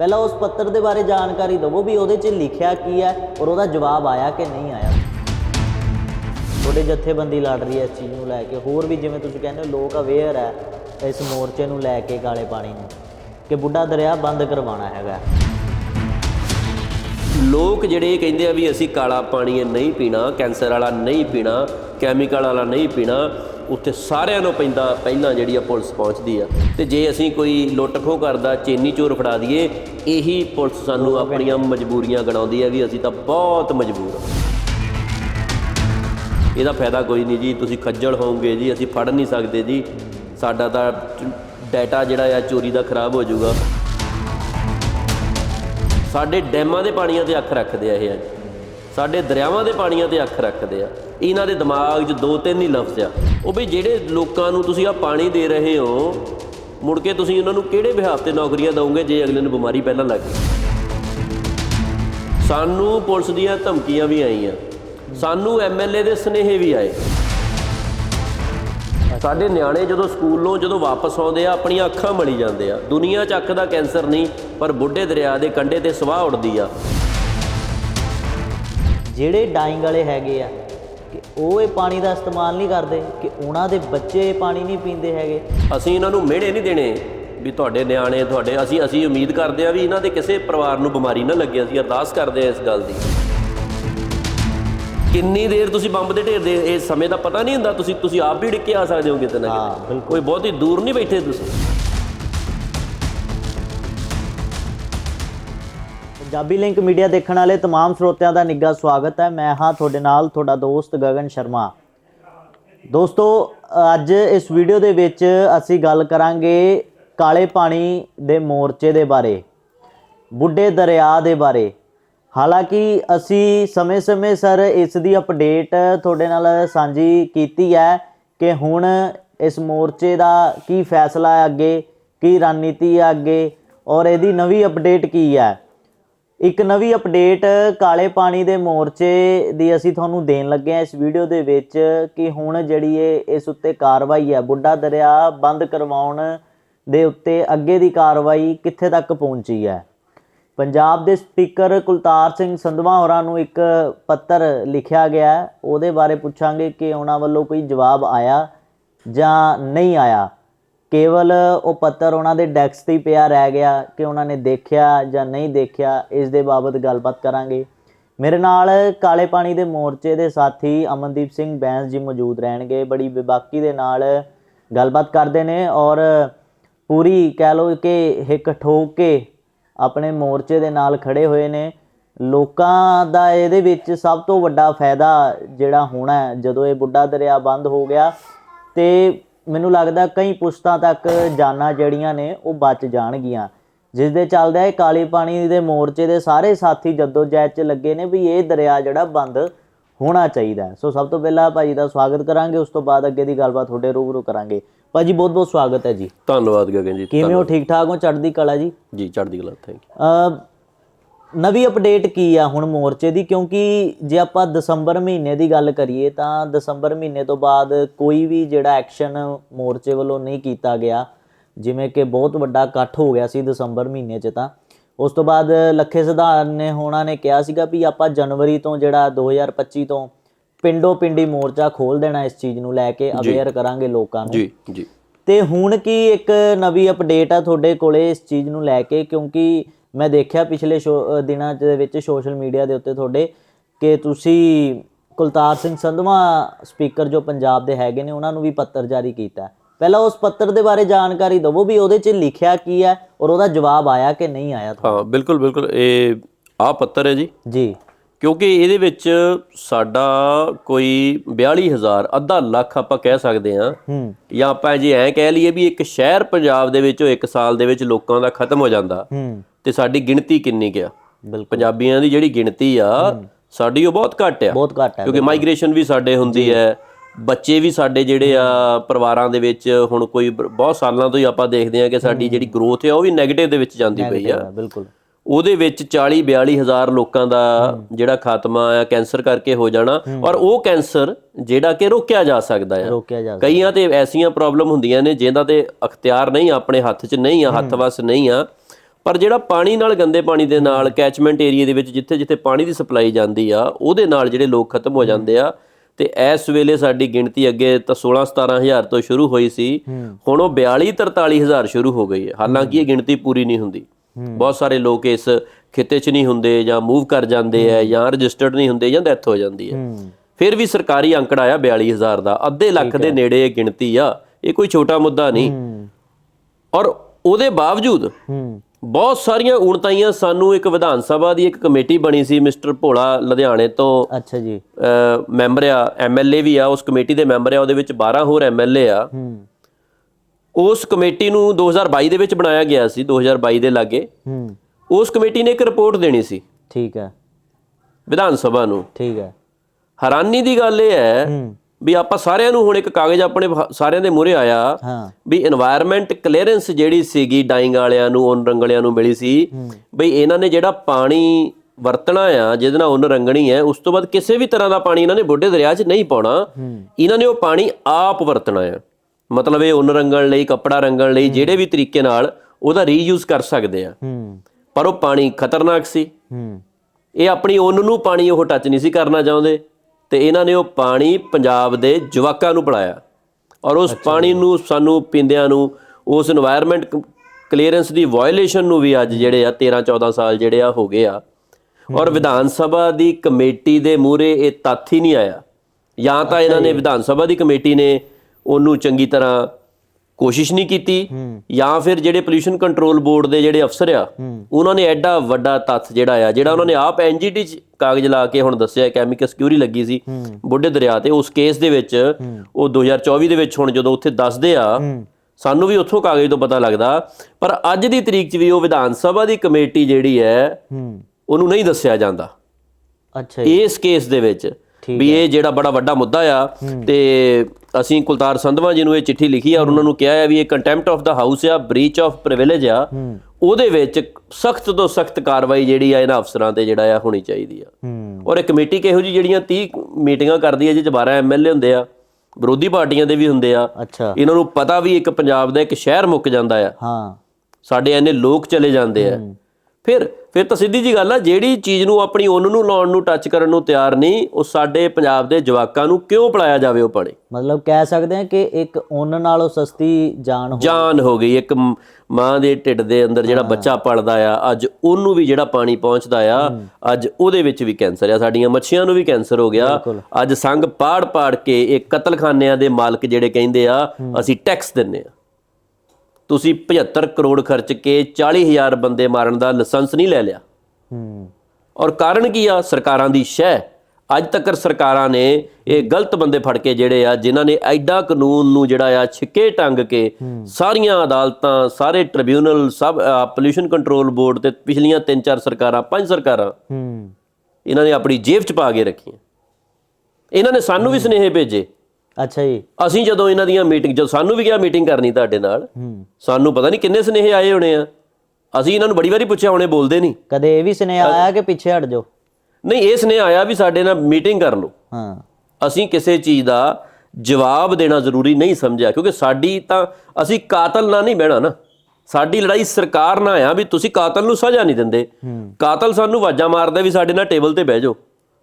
ਪਹਿਲਾਂ ਉਸ ਪੱਤਰ ਦੇ ਬਾਰੇ ਜਾਣਕਾਰੀ ਦਿਵੋ ਵੀ ਉਹਦੇ 'ਚ ਲਿਖਿਆ ਕੀ ਹੈ ਔਰ ਉਹਦਾ ਜਵਾਬ ਆਇਆ ਕਿ ਨਹੀਂ ਆਇਆ। ਤੁਹਾਡੇ ਜਥੇਬੰਦੀ ਲੜ ਰਹੀ ਹੈ ਇਸ ਚੀਜ਼ ਨੂੰ ਲੈ ਕੇ। ਹੋਰ ਵੀ ਜਿਵੇਂ ਤੁਸੀਂ ਕਹਿੰਦੇ ਹੋ, ਲੋਕ ਅਵੇਅਰ ਹੈ ਇਸ ਮੋਰਚੇ ਨੂੰ ਲੈ ਕੇ ਕਾਲੇ ਪਾਣੀ ਨੂੰ ਕਿ ਬੁੱਢਾ ਦਰਿਆ ਬੰਦ ਕਰਵਾਉਣਾ ਹੈਗਾ। ਲੋਕ ਜਿਹੜੇ ਕਹਿੰਦੇ ਆ ਵੀ ਅਸੀਂ ਕਾਲਾ ਪਾਣੀ ਨਹੀਂ ਪੀਣਾ, ਕੈਂਸਰ ਵਾਲਾ ਨਹੀਂ ਪੀਣਾ, ਕੈਮੀਕਲ ਵਾਲਾ ਨਹੀਂ ਪੀਣਾ ਉੱਥੇ ਸਾਰਿਆਂ ਨੂੰ ਪੈਂਦਾ ਪਹਿਲਾਂ ਜਿਹੜੀ ਆ ਪੁਲਿਸ ਪਹੁੰਚਦੀ ਆ। ਤੇ ਜੇ ਅਸੀਂ ਕੋਈ ਲੁੱਟ ਖੋਹ ਕਰਦਾ ਚੇਨੀ ਚੋਰ ਫੜਾ ਦਈਏ ਇਹੀ ਪੁਲਿਸ ਸਾਨੂੰ ਆਪਣੀਆਂ ਮਜਬੂਰੀਆਂ ਗਣਾਉਂਦੀ ਆ ਵੀ ਅਸੀਂ ਤਾਂ ਬਹੁਤ ਮਜਬੂਰ ਆ। ਇਹਦਾ ਫਾਇਦਾ ਕੋਈ ਨਹੀਂ ਜੀ ਤੁਸੀਂ ਖੱਜਲ ਹੋਵੋਗੇ ਜੀ ਅਸੀਂ ਫੜ ਨਹੀਂ ਸਕਦੇ ਜੀ। ਸਾਡਾ ਤਾਂ ਡਾਟਾ ਜਿਹੜਾ ਆ ਚੋਰੀ ਦਾ ਖਰਾਬ ਹੋ ਜਾਊਗਾ। ਸਾਡੇ ਡੈਮਾਂ ਦੇ ਪਾਣੀਆਂ ਤੇ ਅੱਖ ਰੱਖਦੇ ਆ ਇਹ ਅੱਜ। ਸਾਡੇ ਦਰਿਆਵਾਂ ਦੇ ਪਾਣੀਆਂ ਤੇ ਅੱਖ ਰੱਖਦੇ ਆ। ਇਹਨਾਂ ਦੇ ਦਿਮਾਗ 'ਚ ਦੋ ਤਿੰਨ ਹੀ ਲਫ਼ਜ਼ ਆ। ਉਹ ਵੀ ਜਿਹੜੇ ਲੋਕਾਂ ਨੂੰ ਤੁਸੀਂ ਆ ਪਾਣੀ ਦੇ ਰਹੇ ਹੋ, ਮੁੜ ਕੇ ਤੁਸੀਂ ਉਹਨਾਂ ਨੂੰ ਕਿਹੜੇ ਵਿਹਾਰ ਤੇ ਨੌਕਰੀਆਂ ਦਿਓਗੇ ਜੇ ਅਗਲੇ ਨੂੰ ਬਿਮਾਰੀ ਪਹਿਲਾਂ ਲੱਗ ਗਈ? ਸਾਨੂੰ ਪੁਲਿਸ ਦੀਆਂ ਧਮਕੀਆਂ ਵੀ ਆਈਆਂ। ਸਾਨੂੰ ਐਮਐਲਏ ਦੇ ਸਨੇਹੇ ਵੀ ਆਏ। ਸਾਡੇ ਨਿਆਣੇ ਜਦੋਂ ਸਕੂਲੋਂ ਜਦੋਂ ਵਾਪਸ ਆਉਂਦੇ ਆ, ਆਪਣੀਆਂ ਅੱਖਾਂ ਮਲੀ ਜਾਂਦੇ ਆ। ਦੁਨੀਆ 'ਚ ਅੱਖ ਦਾ ਕੈਂਸਰ ਨਹੀਂ, ਪਰ ਬੁੱਢੇ ਦਰਿਆ ਦੇ ਕੰਢੇ ਤੇ ਸਵਾਹ ਉੱਡਦੀ ਆ। ਜਿਹੜੇ ਡਾਈਂਗ ਵਾਲੇ ਹੈਗੇ ਆ ਕਿ ਉਹ ਇਹ ਪਾਣੀ ਦਾ ਇਸਤੇਮਾਲ ਨਹੀਂ ਕਰਦੇ ਕਿ ਉਹਨਾਂ ਦੇ ਬੱਚੇ ਇਹ ਪਾਣੀ ਨਹੀਂ ਪੀਂਦੇ ਹੈਗੇ। ਅਸੀਂ ਇਹਨਾਂ ਨੂੰ ਮਿਹਣੇ ਨਹੀਂ ਦੇਣੇ ਵੀ ਤੁਹਾਡੇ ਨਿਆਣੇ ਤੁਹਾਡੇ ਅਸੀਂ ਅਸੀਂ ਉਮੀਦ ਕਰਦੇ ਆ ਵੀ ਇਹਨਾਂ ਦੇ ਕਿਸੇ ਪਰਿਵਾਰ ਨੂੰ ਬਿਮਾਰੀ ਨਾ ਲੱਗੇ। ਅਸੀਂ ਅਰਦਾਸ ਕਰਦੇ ਆ ਇਸ ਗੱਲ ਦੀ। ਕਿੰਨੀ ਦੇਰ ਤੁਸੀਂ ਬੰਬ ਦੇ ਢੇਰ ਦੇ ਇਹ ਸਮੇਂ ਦਾ ਪਤਾ ਨਹੀਂ ਹੁੰਦਾ। ਤੁਸੀਂ ਤੁਸੀਂ ਆਪ ਵੀ ਡਿੱਕੇ ਆ ਸਕਦੇ ਹੋ ਕਿਤੇ ਨਾ ਹਾਂ, ਕਿਤੇ। ਕੋਈ ਬਹੁਤੀ ਦੂਰ ਨਹੀਂ ਬੈਠੇ ਤੁਸੀਂ। ਪੰਜਾਬੀ ਲਿੰਕ ਮੀਡੀਆ ਦੇਖਣ ਵਾਲੇ तमाम ਸਰੋਤਿਆਂ ਦਾ ਨਿੱਘਾ ਸਵਾਗਤ ਹੈ ਮੈਂ ਹਾਂ ਤੁਹਾਡੇ ਨਾਲ ਤੁਹਾਡਾ ਦੋਸਤ ਗਗਨ ਸ਼ਰਮਾ ਦੋਸਤੋ ਅੱਜ ਇਸ ਵੀਡੀਓ ਦੇ ਵਿੱਚ ਅਸੀਂ ਗੱਲ ਕਰਾਂਗੇ ਕਾਲੇ ਪਾਣੀ ਦੇ ਮੋਰਚੇ ਦੇ ਬਾਰੇ ਬੁੱਢੇ ਦਰਿਆ ਦੇ ਬਾਰੇ ਹਾਲਾਂਕਿ ਅਸੀਂ ਸਮੇਂ-ਸਮੇਂ ਸਰ ਇਸ ਦੀ ਅਪਡੇਟ ਤੁਹਾਡੇ ਨਾਲ ਸਾਂਝੀ ਕੀਤੀ ਹੈ ਕਿ ਹੁਣ ਇਸ ਮੋਰਚੇ ਦਾ ਕੀ ਫੈਸਲਾ ਹੈ ਅੱਗੇ ਕੀ ਰਣਨੀਤੀ ਹੈ ਅੱਗੇ ਔਰ ਇਹਦੀ ਨਵੀਂ ਅਪਡੇਟ ਕੀ ਹੈ ਇੱਕ ਨਵੀਂ ਅਪਡੇਟ ਕਾਲੇ ਪਾਣੀ ਦੇ ਮੋਰਚੇ ਦੀ ਅਸੀਂ ਤੁਹਾਨੂੰ ਦੇਣ ਲੱਗੇ ਹਾਂ ਇਸ ਵੀਡੀਓ ਦੇ ਵਿੱਚ ਕਿ ਹੁਣ ਜਿਹੜੀ ਇਹ, ਇਸ ਉੱਤੇ ਕਾਰਵਾਈ ਹੈ। ਬੁੱਢਾ ਦਰਿਆ ਬੰਦ ਕਰਵਾਉਣ ਦੇ ਉੱਤੇ ਅੱਗੇ ਦੀ ਕਾਰਵਾਈ ਕਿੱਥੇ ਤੱਕ ਪਹੁੰਚੀ ਹੈ? ਪੰਜਾਬ ਦੇ ਸਪੀਕਰ ਕੁਲਤਾਰ ਸਿੰਘ ਸੰਧਵਾ ਹੋਰਾਂ ਨੂੰ ਇੱਕ ਪੱਤਰ ਲਿਖਿਆ ਗਿਆ ਉਹਦੇ ਬਾਰੇ ਪੁੱਛਾਂਗੇ ਕਿ ਉਹਨਾਂ ਵੱਲੋਂ ਕੋਈ ਜਵਾਬ ਆਇਆ ਜਾਂ ਨਹੀਂ ਆਇਆ। ਕੇਵਲ ਉਹ ਪੱਤਰ ਉਹਨਾਂ ਦੇ ਡੈਸਕ ਤੇ ਪਿਆ ਰਹਿ ਗਿਆ ਕਿ ਉਹਨਾਂ ਨੇ ਦੇਖਿਆ ਜਾਂ ਨਹੀਂ ਦੇਖਿਆ, ਇਸ ਦੇ ਬਾਬਤ ਗੱਲਬਾਤ ਕਰਾਂਗੇ। ਮੇਰੇ ਨਾਲ ਕਾਲੇ ਪਾਣੀ ਦੇ ਮੋਰਚੇ ਦੇ ਸਾਥੀ ਅਮਨਦੀਪ ਸਿੰਘ ਬੈਂਸ ਜੀ ਮੌਜੂਦ ਰਹਿਣਗੇ। ਬੜੀ ਬੇਬਾਕੀ ਦੇ ਨਾਲ ਗੱਲਬਾਤ ਕਰਦੇ ਨੇ ਔਰ ਪੂਰੀ ਕਹਿ ਲਓ ਕਿ ਹਿੱਕ ਠੋਕ ਕੇ ਆਪਣੇ ਮੋਰਚੇ ਦੇ ਨਾਲ ਖੜੇ ਹੋਏ ਨੇ। ਲੋਕਾਂ ਦਾ ਇਹਦੇ ਵਿੱਚ ਸਭ ਤੋਂ ਵੱਡਾ ਫਾਇਦਾ ਜਿਹੜਾ ਹੋਣਾ ਜਦੋਂ ਇਹ ਬੁੱਢਾ ਦਰਿਆ ਬੰਦ ਹੋ ਗਿਆ ਤੇ ਮੈਨੂੰ ਲੱਗਦਾ ਕਈ ਪੁਸ਼ਤਾਂ ਤੱਕ ਜਾਨਾਂ ਜਿਹੜੀਆਂ ਨੇ ਉਹ ਬਚ ਜਾਣਗੀਆਂ। ਜਿਸ ਦੇ ਚੱਲਦਾ ਹੈ ਕਾਲੀ ਪਾਣੀ ਦੇ ਮੋਰਚੇ ਦੇ ਸਾਰੇ ਸਾਥੀ ਜਦੋਜਹਿਦ 'ਚ ਲੱਗੇ ਨੇ ਵੀ ਇਹ ਦਰਿਆ ਜਿਹੜਾ ਬੰਦ ਹੋਣਾ ਚਾਹੀਦਾ। ਸੋ ਸਭ ਤੋਂ ਪਹਿਲਾਂ ਭਾਜੀ ਦਾ ਸਵਾਗਤ ਕਰਾਂਗੇ ਉਸ ਤੋਂ ਬਾਅਦ ਅੱਗੇ ਦੀ ਗੱਲਬਾਤ ਤੁਹਾਡੇ ਰੂਬਰੂ ਕਰਾਂਗੇ। ਭਾਜੀ ਬਹੁਤ ਬਹੁਤ ਸਵਾਗਤ ਹੈ ਜੀ। ਧੰਨਵਾਦ ਗਗਨ ਜੀ ਕਿਵੇਂ ਹੋ? ਠੀਕ ਠਾਕ ਹੋ? ਚੜ੍ਹਦੀ ਕਲਾ ਜੀ? ਜੀ ਚੜ੍ਹਦੀ ਕਲਾ ਥੈਂਕ ਯੂ ਅ ਨਵੀਂ ਅਪਡੇਟ ਕੀ ਆ ਹੁਣ ਮੋਰਚੇ ਦੀ? ਕਿਉਂਕਿ ਜੇ ਆਪਾਂ ਦਸੰਬਰ ਮਹੀਨੇ ਦੀ ਗੱਲ ਕਰੀਏ ਤਾਂ ਦਸੰਬਰ ਮਹੀਨੇ ਤੋਂ ਬਾਅਦ ਕੋਈ ਵੀ ਜਿਹੜਾ ਐਕਸ਼ਨ ਮੋਰਚੇ ਵੱਲੋਂ ਨਹੀਂ ਕੀਤਾ ਗਿਆ। ਜਿਵੇਂ ਕਿ ਬਹੁਤ ਵੱਡਾ ਇਕੱਠ ਹੋ ਗਿਆ ਸੀ ਦਸੰਬਰ ਮਹੀਨੇ 'ਚ ਤਾਂ। ਉਸ ਤੋਂ ਬਾਅਦ ਲੱਖੇ ਸਿਧਾਰ ਨੇ ਹੋਣਾ ਨੇ ਕਿਹਾ ਸੀਗਾ ਵੀ ਆਪਾਂ ਜਨਵਰੀ ਤੋਂ ਜਿਹੜਾ 2025 ਤੋਂ ਪਿੰਡੋ ਪਿੰਡੀ ਮੋਰਚਾ ਖੋਲ ਦੇਣਾ ਇਸ ਚੀਜ਼ ਨੂੰ ਲੈ ਕੇ ਅਵੇਅਰ ਕਰਾਂਗੇ ਲੋਕਾਂ ਨੂੰ। ਜੀ ਜੀ। ਤੇ ਹੁਣ ਕੀ ਇੱਕ ਨਵੀਂ ਅਪਡੇਟ ਆ ਤੁਹਾਡੇ ਕੋਲੇ ਇਸ ਚੀਜ਼ ਨੂੰ ਲੈ ਕੇ? ਕਿਉਂਕਿ ਮੈਂ ਦੇਖਿਆ ਪਿਛਲੇ ਦਿਨਾਂ ਦੇ ਵਿੱਚ ਸੋਸ਼ਲ ਮੀਡੀਆ ਦੇ ਉੱਤੇ ਤੁਹਾਡੇ ਕਿ ਤੁਸੀਂ ਕੁਲਤਾਰ ਸਿੰਘ ਸੰਧਵਾ ਸਪੀਕਰ ਜੋ ਪੰਜਾਬ ਦੇ ਹੈਗੇ ਨੇ ਉਹਨਾਂ ਨੂੰ ਵੀ ਪੱਤਰ ਜਾਰੀ ਕੀਤਾ। ਪਹਿਲਾਂ ਉਸ ਪੱਤਰ ਦੇ ਬਾਰੇ ਜਾਣਕਾਰੀ ਦਿਵੋ ਵੀ ਉਹਦੇ 'ਚ ਲਿਖਿਆ ਕੀ ਹੈ ਔਰ ਉਹਦਾ ਜਵਾਬ ਆਇਆ ਕਿ ਨਹੀਂ ਆਇਆ ਹਾਂ ਬਿਲਕੁਲ ਬਿਲਕੁਲ। ਇਹ ਆ ਪੱਤਰ ਹੈ ਜੀ। ਜੀ। ਕਿਉਂਕਿ ਇਹਦੇ ਵਿੱਚ ਸਾਡਾ ਕੋਈ 42000 ਅੱਧਾ ਲੱਖ ਆਪਾਂ ਕਹਿ ਸਕਦੇ ਹਾਂ। ਹੂੰ। ਜਾਂ ਆਪਾਂ ਜੇ ਐਂ ਕਹਿ ਲਈਏ ਵੀ ਇੱਕ ਸ਼ਹਿਰ ਪੰਜਾਬ ਦੇ ਵਿੱਚੋਂ ਇੱਕ ਸਾਲ ਦੇ ਵਿੱਚ ਲੋਕਾਂ ਦਾ ਖਤਮ ਹੋ ਜਾਂਦਾ। ਹੂੰ। ਤੇ ਸਾਡੀ ਗਿਣਤੀ ਕਿੰਨੀ ਗਿਆ ਪੰਜਾਬੀਆਂ ਦੀ ਜਿਹੜੀ ਗਿਣਤੀ ਆ ਸਾਡੀ ਉਹ ਬਹੁਤ ਘੱਟ ਆ। ਬਹੁਤ ਘੱਟ ਹੈ ਕਿਉਂਕਿ ਮਾਈਗ੍ਰੇਸ਼ਨ ਵੀ ਸਾਡੇ ਹੁੰਦੀ ਹੈ ਬੱਚੇ ਵੀ ਸਾਡੇ ਜਿਹੜੇ ਆ ਪਰਿਵਾਰਾਂ ਦੇ ਵਿੱਚ ਹੁਣ ਕੋਈ ਬਹੁਤ ਸਾਲਾਂ ਤੋਂ ਹੀ ਆਪਾਂ ਦੇਖਦੇ ਆ ਕਿ ਸਾਡੀ ਜਿਹੜੀ ਗਰੋਥ ਹੈ ਉਹ ਵੀ 네ਗੇਟਿਵ ਦੇ ਵਿੱਚ ਜਾਂਦੀ ਪਈ ਆ। ਬਿਲਕੁਲ। ਉਹਦੇ ਵਿੱਚ 40 42 ਹਜ਼ਾਰ ਲੋਕਾਂ ਦਾ ਜਿਹੜਾ ਖਾਤਮਾ ਆ ਕੈਂਸਰ ਕਰਕੇ ਹੋ ਜਾਣਾ। ਔਰ ਉਹ ਕੈਂਸਰ ਜਿਹੜਾ ਕਿ ਰੋਕਿਆ ਜਾ ਸਕਦਾ ਆ। ਰੋਕਿਆ ਜਾ ਕਈਆਂ ਤੇ ਐਸੀਆਂ ਪ੍ਰੋਬਲਮ ਹੁੰਦੀਆਂ ਨੇ ਜਿਨ੍ਹਾਂ ਤੇ ਅਖਤਿਆਰ ਨਹੀਂ ਆਪਣੇ ਹੱਥ 'ਚ ਨਹੀਂ ਆ ਹੱਥ ਵਸ ਨਹੀਂ ਆ। ਪਰ ਜਿਹੜਾ ਪਾਣੀ ਨਾਲ ਗੰਦੇ ਪਾਣੀ ਦੇ ਨਾਲ ਕੈਚਮੈਂਟ ਏਰੀਆ ਦੇ ਵਿੱਚ ਜਿੱਥੇ ਜਿੱਥੇ ਪਾਣੀ ਦੀ ਸਪਲਾਈ ਜਾਂਦੀ ਆ ਉਹਦੇ ਨਾਲ ਜਿਹੜੇ ਲੋਕ ਖਤਮ ਹੋ ਜਾਂਦੇ ਆ। ਤੇ ਇਸ ਵੇਲੇ ਸਾਡੀ ਗਿਣਤੀ ਅੱਗੇ ਤਾਂ 16 17000 ਤੋਂ ਸ਼ੁਰੂ ਹੋਈ ਸੀ। ਹੁਣ ਉਹ 42 43000 ਸ਼ੁਰੂ ਹੋ ਗਈ ਹੈ। ਹਾਲਾਂਕਿ ਇਹ ਗਿਣਤੀ ਪੂਰੀ ਨਹੀਂ ਹੁੰਦੀ। ਬਹੁਤ ਸਾਰੇ ਲੋਕ ਇਸ ਖਿੱਤੇ 'ਚ ਨਹੀਂ ਹੁੰਦੇ ਜਾਂ ਮੂਵ ਕਰ ਜਾਂਦੇ ਆ ਜਾਂ ਰਜਿਸਟਰਡ ਨਹੀਂ ਹੁੰਦੇ ਜਾਂ ਡੈਥ ਹੋ ਜਾਂਦੀ ਹੈ। ਫਿਰ ਵੀ ਸਰਕਾਰੀ ਅੰਕੜਾ ਆ 42000 ਦਾ। ਅੱਧੇ ਲੱਖ ਦੇ ਨੇੜੇ ਇਹ ਗਿਣਤੀ ਆ। ਇਹ ਕੋਈ ਛੋਟਾ ਮੁੱਦਾ ਨਹੀਂ। ਔਰ ਉਹਦੇ ਬਾਵਜੂਦ ਬਹੁਤ ਸਾਰੀਆਂ ਉਣਤਾਈਆਂ ਸਾਨੂੰ ਇੱਕ ਵਿਧਾਨ ਸਭਾ ਦੀ ਇੱਕ ਕਮੇਟੀ ਬਣੀ ਸੀ ਮਿਸਟਰ ਭੋਲਾ ਲੁਧਿਆਣੇ ਤੋਂ। ਅੱਛਾ ਜੀ। ਮੈਂਬਰ ਆ ਐਮਐਲਏ ਵੀ ਆ ਉਸ ਕਮੇਟੀ ਦੇ ਮੈਂਬਰ ਆ ਉਹਦੇ ਵਿੱਚ 12 ਹੋਰ ਐਮਐਲਏ ਆ। ਹੂੰ। ਉਸ ਕਮੇਟੀ ਨੂੰ 2022 ਦੇ ਵਿੱਚ ਬਣਾਇਆ ਗਿਆ ਸੀ 2022 ਦੇ ਲਾਗੇ। ਹੂੰ। ਉਸ ਕਮੇਟੀ ਨੇ ਇੱਕ ਰਿਪੋਰਟ ਦੇਣੀ ਸੀ। ਠੀਕ ਹੈ। ਵਿਧਾਨ ਸਭਾ ਨੂੰ। ਠੀਕ ਹੈ। ਹੈਰਾਨੀ ਦੀ ਗੱਲ ਇਹ ਹੈ ਹੂੰ। ਵੀ ਆਪਾਂ ਸਾਰਿਆਂ ਨੂੰ ਹੁਣ ਇੱਕ ਕਾਗਜ਼ ਆਪਣੇ ਸਾਰਿਆਂ ਦੇ ਮੂਹਰੇ ਆਇਆ ਵੀ এনवायरमेंट ਕਲੀਅਰੈਂਸ ਜਿਹੜੀ ਸੀਗੀ ਡਾਈਂਗ ਵਾਲਿਆਂ ਨੂੰ ਉਹਨਾਂ ਰੰਗਲਿਆਂ ਨੂੰ ਮਿਲੀ ਸੀ। ਬਈ ਇਹਨਾਂ ਨੇ ਜਿਹੜਾ ਪਾਣੀ ਵਰਤਣਾ ਆ ਜਿਹਦੇ ਨਾਲ ਉਹਨ ਰੰਗਣੀ ਹੈ ਉਸ ਤੋਂ ਬਾਅਦ ਕਿਸੇ ਵੀ ਤਰ੍ਹਾਂ ਦਾ ਪਾਣੀ ਇਹਨਾਂ ਨੇ ਬੁੱਢੇ ਦਰਿਆ 'ਚ ਨਹੀਂ ਪਾਉਣਾ। ਇਹਨਾਂ ਨੇ ਉਹ ਪਾਣੀ ਆਪ ਵਰਤਣਾ ਆ। ਮਤਲਬ ਇਹ ਉਹਨ ਰੰਗਣ ਲਈ ਕੱਪੜਾ ਰੰਗਣ ਲਈ ਜਿਹੜੇ ਵੀ ਤਰੀਕੇ ਨਾਲ ਉਹਦਾ ਰੀਯੂਜ਼ ਕਰ ਸਕਦੇ ਆ। ਪਰ ਉਹ ਪਾਣੀ ਖਤਰਨਾਕ ਸੀ। ਇਹ ਆਪਣੀ ਉਹਨ ਨੂੰ ਪਾਣੀ ਉਹ ਟੱਚ ਨਹੀਂ ਸੀ ਕਰਨਾ ਚਾਹੁੰਦੇ। ਤੇ ਇਹਨਾਂ ਨੇ ਉਹ ਪਾਣੀ ਪੰਜਾਬ ਦੇ ਜਵਾਕਾਂ ਨੂੰ ਪੜਾਇਆ ਔਰ ਉਸ ਪਾਣੀ ਨੂੰ ਸਾਨੂੰ ਪਿੰਦਿਆਂ ਨੂੰ ਉਸ এনवायरमेंट ਕਲੀਅਰੈਂਸ ਦੀ ਵਾਇਲੇਸ਼ਨ ਨੂੰ ਵੀ ਅੱਜ ਜਿਹੜੇ ਆ 13 14 ਸਾਲ ਜਿਹੜੇ ਆ ਹੋ ਗਏ ਆ। ਔਰ ਵਿਧਾਨ ਸਭਾ ਦੀ ਕਮੇਟੀ ਦੇ ਮੂਹਰੇ ਇਹ ਤੱਥ ਹੀ ਨਹੀਂ ਆਇਆ। ਜਾਂ ਤਾਂ ਇਹਨਾਂ ਨੇ ਵਿਧਾਨ ਸਭਾ ਦੀ ਕਮੇਟੀ ਨੇ ਉਹਨੂੰ ਚੰਗੀ ਤਰ੍ਹਾਂ ਕੋਸ਼ਿਸ਼ ਨਹੀਂ ਕੀਤੀ ਜਾਂ ਫਿਰ ਜਿਹੜੇ ਪੋਲੂਸ਼ਨ ਕੰਟਰੋਲ ਬੋਰਡ ਦੇ ਜਿਹੜੇ ਅਫਸਰ ਆ ਉਹਨਾਂ ਨੇ ਐਡਾ ਵੱਡਾ ਤੱਥ ਜਿਹੜਾ ਆ ਜਿਹੜਾ ਉਹਨਾਂ ਨੇ ਆਪ ਐਨਜੀਟੀ ਚ ਕਾਗਜ਼ ਲਾ ਕੇ ਹੁਣ ਦੱਸਿਆ ਕੈਮੀਕਲ ਸਿਕਿਉਰੀ ਲੱਗੀ ਸੀ ਬੁੱਢੇ ਦਰਿਆ ਤੇ ਉਸ ਕੇਸ ਦੇ ਵਿੱਚ ਉਹ 2024 ਦੇ ਵਿੱਚ ਹੁਣ ਜਦੋਂ ਉੱਥੇ ਦੱਸਦੇ ਆ ਸਾਨੂੰ ਵੀ ਉੱਥੋਂ ਕਾਗਜ਼ ਤੋਂ ਪਤਾ ਲੱਗਦਾ ਪਰ ਅੱਜ ਦੀ ਤਰੀਕ 'ਚ ਵੀ ਉਹ ਵਿਧਾਨ ਸਭਾ ਦੀ ਕਮੇਟੀ ਜਿਹੜੀ ਹੈ ਉਹਨੂੰ ਨਹੀਂ ਦੱਸਿਆ ਜਾਂਦਾ। ਅੱਛਾ ਇਸ ਕੇਸ ਦੇ ਵਿੱਚ ਵੀ ਇਹ ਜਿਹੜਾ ਬੜਾ ਵੱਡਾ ਮੁੱਦਾ ਆ ਤੇ ਅਸੀਂ ਕੁਲਤਾਰ ਸੰਧਵਾ ਜੀ ਨੂੰ ਇਹ ਚਿੱਠੀ ਲਿਖੀ ਆ ਔਰ ਉਹਨਾਂ ਨੂੰ ਕਿਹਾ ਹੈ ਵੀ ਇਹ ਕੰਟੈਂਪਟ ਆਫ ਦਾ ਹਾਊਸ ਆ ਬ੍ਰੀਚ ਆਫ ਪ੍ਰਿਵਿਲੇਜ ਆ ਉਹਦੇ ਵਿੱਚ ਸਖਤ ਤੋਂ ਸਖਤ ਕਾਰਵਾਈ ਜਿਹੜੀ ਆ ਇਹਨਾਂ ਅਫਸਰਾਂ ਤੇ ਜਿਹੜਾ ਆ ਹੋਣੀ ਚਾਹੀਦੀ ਆ। ਔਰ ਇਹ ਕਮੇਟੀ ਕਿਹੋ ਜੀ ਜਿਹੜੀਆਂ 30 ਮੀਟਿੰਗਾਂ ਕਰਦੀ ਹੈ ਜਿਹ 'ਚ 12 ਐਮਐਲਏ ਹੁੰਦੇ ਆ ਵਿਰੋਧੀ ਪਾਰਟੀਆਂ ਦੇ ਵੀ ਹੁੰਦੇ ਆ ਇਹਨਾਂ ਨੂੰ ਪਤਾ ਵੀ ਇੱਕ ਪੰਜਾਬ ਦਾ ਇੱਕ ਸ਼ਹਿਰ ਮੁੱਕ ਜਾਂਦਾ ਆ। ਹਾਂ। ਸਾਡੇ ਐਨੇ ਲੋਕ ਚਲੇ ਜਾਂਦੇ ਆ। ਫਿਰ ਫਿਰ ਤਾਂ ਸਿੱਧੀ ਜੀ ਗੱਲ ਆ ਜਿਹੜੀ ਚੀਜ਼ ਨੂੰ ਆਪਣੀ ਉਹਨ ਨੂੰ ਲਾਉਣ ਨੂੰ ਟੱਚ ਕਰਨ ਨੂੰ ਤਿਆਰ ਨਹੀਂ ਉਹ ਸਾਡੇ ਪੰਜਾਬ ਦੇ ਜਵਾਕਾਂ ਨੂੰ ਕਿਉਂ ਪਿਲਾਇਆ ਜਾਵੇ ਉਹ ਪਾਣੀ? ਮਤਲਬ ਕਹਿ ਸਕਦੇ ਹਾਂ ਕਿ ਇੱਕ ਉਹਨਾਂ ਨਾਲੋਂ ਸਸਤੀ ਜਾਨ ਹੋ ਜਾਨ ਹੋ ਗਈ ਇੱਕ ਮ- ਮਾਂ ਦੇ ਢਿੱਡ ਦੇ ਅੰਦਰ ਜਿਹੜਾ ਬੱਚਾ ਪਲਦਾ ਆ ਅੱਜ ਉਹਨੂੰ ਵੀ ਜਿਹੜਾ ਪਾਣੀ ਪਹੁੰਚਦਾ ਆ ਅੱਜ ਉਹਦੇ ਵਿੱਚ ਵੀ ਕੈਂਸਰ ਆ ਸਾਡੀਆਂ ਮੱਛੀਆਂ ਨੂੰ ਵੀ ਕੈਂਸਰ ਹੋ ਗਿਆ। ਅੱਜ ਸੰਗ ਪਾੜ ਪਾੜ ਕੇ ਇਹ ਕਤਲਖਾਨਿਆਂ ਦੇ ਮਾਲਕ ਜਿਹੜੇ ਕਹਿੰਦੇ ਆ ਅਸੀਂ ਟੈਕਸ ਦਿੰਨੇ ਆ। ਤੁਸੀਂ 75 ਕਰੋੜ ਖਰਚ ਕੇ 40000 ਬੰਦੇ ਮਾਰਨ ਦਾ ਲਾਇਸੈਂਸ ਨਹੀਂ ਲੈ ਲਿਆ। ਹੂੰ। ਔਰ ਕਾਰਨ ਕੀ ਆ? ਸਰਕਾਰਾਂ ਦੀ ਸ਼ਹਿ ਅੱਜ ਤੱਕ ਸਰਕਾਰਾਂ ਨੇ ਇਹ ਗਲਤ ਬੰਦੇ ਫੜ ਕੇ ਜਿਹੜੇ ਆ ਜਿਨ੍ਹਾਂ ਨੇ ਐਡਾ ਕਾਨੂੰਨ ਨੂੰ ਜਿਹੜਾ ਆ ਛਿੱਕੇ ਟੰਗ ਕੇ ਸਾਰੀਆਂ ਅਦਾਲਤਾਂ ਸਾਰੇ ਟ੍ਰਿਬਿਊਨਲ ਸਭ ਪੋਲੂਸ਼ਨ ਕੰਟਰੋਲ ਬੋਰਡ ਤੇ ਪਿਛਲੀਆਂ 3-4 ਸਰਕਾਰਾਂ ਪੰਜ ਸਰਕਾਰਾਂ ਹੂੰ। ਇਹਨਾਂ ਨੇ ਆਪਣੀ ਜੇਬ 'ਚ ਪਾ ਕੇ ਰੱਖੀਆਂ। ਇਹਨਾਂ ਨੇ ਸਾਨੂੰ ਵੀ ਸੁਨੇਹੇ ਭੇਜੇ। ਅੱਛਾ ਜੀ। ਅਸੀਂ ਜਦੋਂ ਇਹਨਾਂ ਦੀਆਂ ਮੀਟਿੰਗ ਜਦੋਂ ਸਾਨੂੰ ਵੀ ਕਿਹਾ ਮੀਟਿੰਗ ਕਰਨੀ ਤੁਹਾਡੇ ਨਾਲ ਸਾਨੂੰ ਪਤਾ ਨਹੀਂ ਕਿੰਨੇ ਸੁਨੇਹੇ ਆਏ ਹੋਣੇ ਆ। ਅਸੀਂ ਇਹਨਾਂ ਨੂੰ ਬੜੀ ਵਾਰੀ ਪੁੱਛਿਆ ਹੁਣੇ ਬੋਲਦੇ ਨਹੀਂ। ਕਦੇ ਇਹ ਵੀ ਸੁਨੇਹਾ ਆਇਆ ਕਿ ਪਿੱਛੇ ਹਟ ਜਾਓ? ਨਹੀਂ ਇਹ ਸੁਨੇਹਾ ਆਇਆ ਵੀ ਸਾਡੇ ਨਾਲ ਮੀਟਿੰਗ ਕਰ ਲਓ। ਹਾਂ। ਅਸੀਂ ਕਿਸੇ ਚੀਜ਼ ਦਾ ਜਵਾਬ ਦੇਣਾ ਜ਼ਰੂਰੀ ਨਹੀਂ ਸਮਝਿਆ ਕਿਉਂਕਿ ਸਾਡੀ ਤਾਂ ਅਸੀਂ ਕਾਤਲ ਨਾਲ ਨਹੀਂ ਬਹਿਣਾ ਨਾ। ਸਾਡੀ ਲੜਾਈ ਸਰਕਾਰ ਨਾਲ ਆ ਵੀ ਤੁਸੀਂ ਕਾਤਲ ਨੂੰ ਸਜ਼ਾ ਨਹੀਂ ਦਿੰਦੇ। ਕਾਤਲ ਸਾਨੂੰ ਵਾਜਾਂ ਮਾਰਦਾ ਵੀ ਸਾਡੇ ਨਾਲ ਟੇਬਲ ਤੇ ਬਹਿ ਜਾਓ।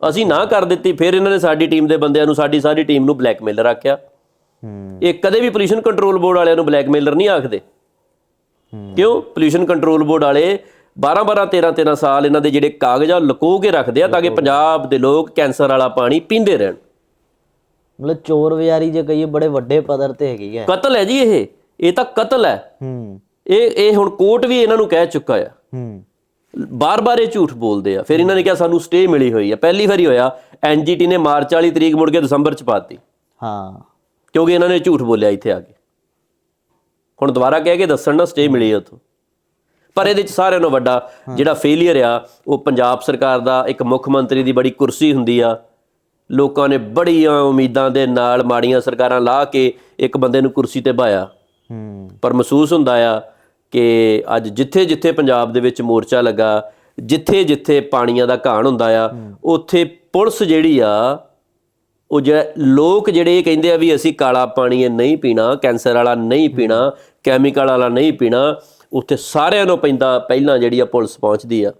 ਅਸੀਂ ਨਾ ਕਰ ਦਿੱਤੀ ਫਿਰ ਇਹਨਾਂ ਨੇ ਸਾਡੀ ਟੀਮ ਦੇ ਬੰਦਿਆਂ ਨੂੰ ਸਾਡੀ ਸਾਰੀ ਟੀਮ ਨੂੰ ਬਲੈਕਮੇਲਰ ਆਖਿਆ। ਹੂੰ। ਇਹ ਕਦੇ ਵੀ ਪੋਲੂਸ਼ਨ ਕੰਟਰੋਲ ਬੋਰਡ ਵਾਲਿਆਂ ਨੂੰ ਬਲੈਕਮੇਲਰ ਨਹੀਂ ਆਖਦੇ। ਕਿਉਂ? ਪੋਲੂਸ਼ਨ ਕੰਟਰੋਲ ਬੋਰਡ ਵਾਲੇ 12 12 13 13 ਸਾਲ ਇਹਨਾਂ ਦੇ ਜਿਹੜੇ ਕਾਗਜ਼ ਆ ਲੁਕੋ ਕੇ ਰੱਖਦੇ ਆ ਤਾਂ ਕਿ ਪੰਜਾਬ ਦੇ ਲੋਕ ਕੈਂਸਰ ਵਾਲਾ ਪਾਣੀ ਪੀਂਦੇ ਰਹਿਣ। ਮਤਲਬ ਚੋਰ ਵਿਆਰੀ ਜੇ ਕਹੀਏ ਬੜੇ ਵੱਡੇ ਪੱਧਰ ਤੇ ਹੈਗੀ ਹੈ ਕਤਲ ਹੈ ਜੀ ਇਹ। ਇਹ ਤਾਂ ਕਤਲ ਹੈ। ਹੂੰ। ਇਹ ਇਹ ਹੁਣ ਕੋਰਟ ਵੀ ਇਹਨਾਂ ਨੂੰ ਕਹਿ ਚੁੱਕਾ ਆ। ਹੂੰ। ਬਾਰ-ਬਾਰ ਇਹ ਝੂਠ ਬੋਲਦੇ ਆ। ਫਿਰ ਇਹਨਾਂ ਨੇ ਕਿਹਾ ਸਾਨੂੰ ਸਟੇ ਮਿਲੀ ਹੋਈ ਆ। ਪਹਿਲੀ ਵਾਰੀ ਹੋਇਆ ਐਨਜੀਟੀ ਨੇ ਮਾਰਚ ਵਾਲੀ ਤਰੀਕ ਮੁੜ ਕੇ ਦਸੰਬਰ ਚ ਪਾਤੀ ਹਾਂ। ਕਿਉਂਕਿ ਇਹਨਾਂ ਨੇ ਝੂਠ ਬੋਲਿਆ ਇੱਥੇ ਆ ਕੇ। ਹੁਣ ਦੁਬਾਰਾ ਕਹਿ ਕੇ ਦੱਸਣ ਨਾ ਸਟੇ ਮਿਲੀ ਆ ਉੱਥੋਂ। ਪਰ ਇਹਦੇ ਚ ਸਾਰਿਆਂ ਨਾਲੋਂ ਵੱਡਾ ਜਿਹੜਾ ਫੇਲਿਅਰ ਆ ਉਹ ਪੰਜਾਬ ਸਰਕਾਰ ਦਾ ਇੱਕ ਮੁੱਖ ਮੰਤਰੀ ਦੀ ਬੜੀ ਕੁਰਸੀ ਹੁੰਦੀ ਆ। ਲੋਕਾਂ ਨੇ ਬੜੀਆਂ ਉਮੀਦਾਂ ਦੇ ਨਾਲ ਮਾੜੀਆਂ ਸਰਕਾਰਾਂ ਲਾ ਕੇ ਇੱਕ ਬੰਦੇ ਨੂੰ ਕੁਰਸੀ ਤੇ ਬਾਇਆ। ਹੂੰ। ਪਰ ਮਹਿਸੂਸ ਹੁੰਦਾ ਆ ਕਿ ਅੱਜ ਜਿੱਥੇ ਜਿੱਥੇ ਪੰਜਾਬ ਦੇ ਵਿੱਚ ਮੋਰਚਾ ਲੱਗਾ ਜਿੱਥੇ ਜਿੱਥੇ ਪਾਣੀਆਂ ਦਾ ਘਾਣ ਹੁੰਦਾ ਆ ਉੱਥੇ ਪੁਲਿਸ ਜਿਹੜੀ ਆ ਉਹ ਜਿਹੜਾ ਲੋਕ ਜਿਹੜੇ ਇਹ ਕਹਿੰਦੇ ਆ ਵੀ ਅਸੀਂ ਕਾਲਾ ਪਾਣੀ ਇਹ ਨਹੀਂ ਪੀਣਾ ਕੈਂਸਰ ਵਾਲਾ ਨਹੀਂ ਪੀਣਾ ਕੈਮੀਕਲ ਵਾਲਾ ਨਹੀਂ ਪੀਣਾ ਉੱਥੇ ਸਾਰਿਆਂ ਨੂੰ ਪੈਂਦਾ ਪਹਿਲਾਂ ਜਿਹੜੀ ਆ ਪੁਲਿਸ ਪਹੁੰਚਦੀ ਆ।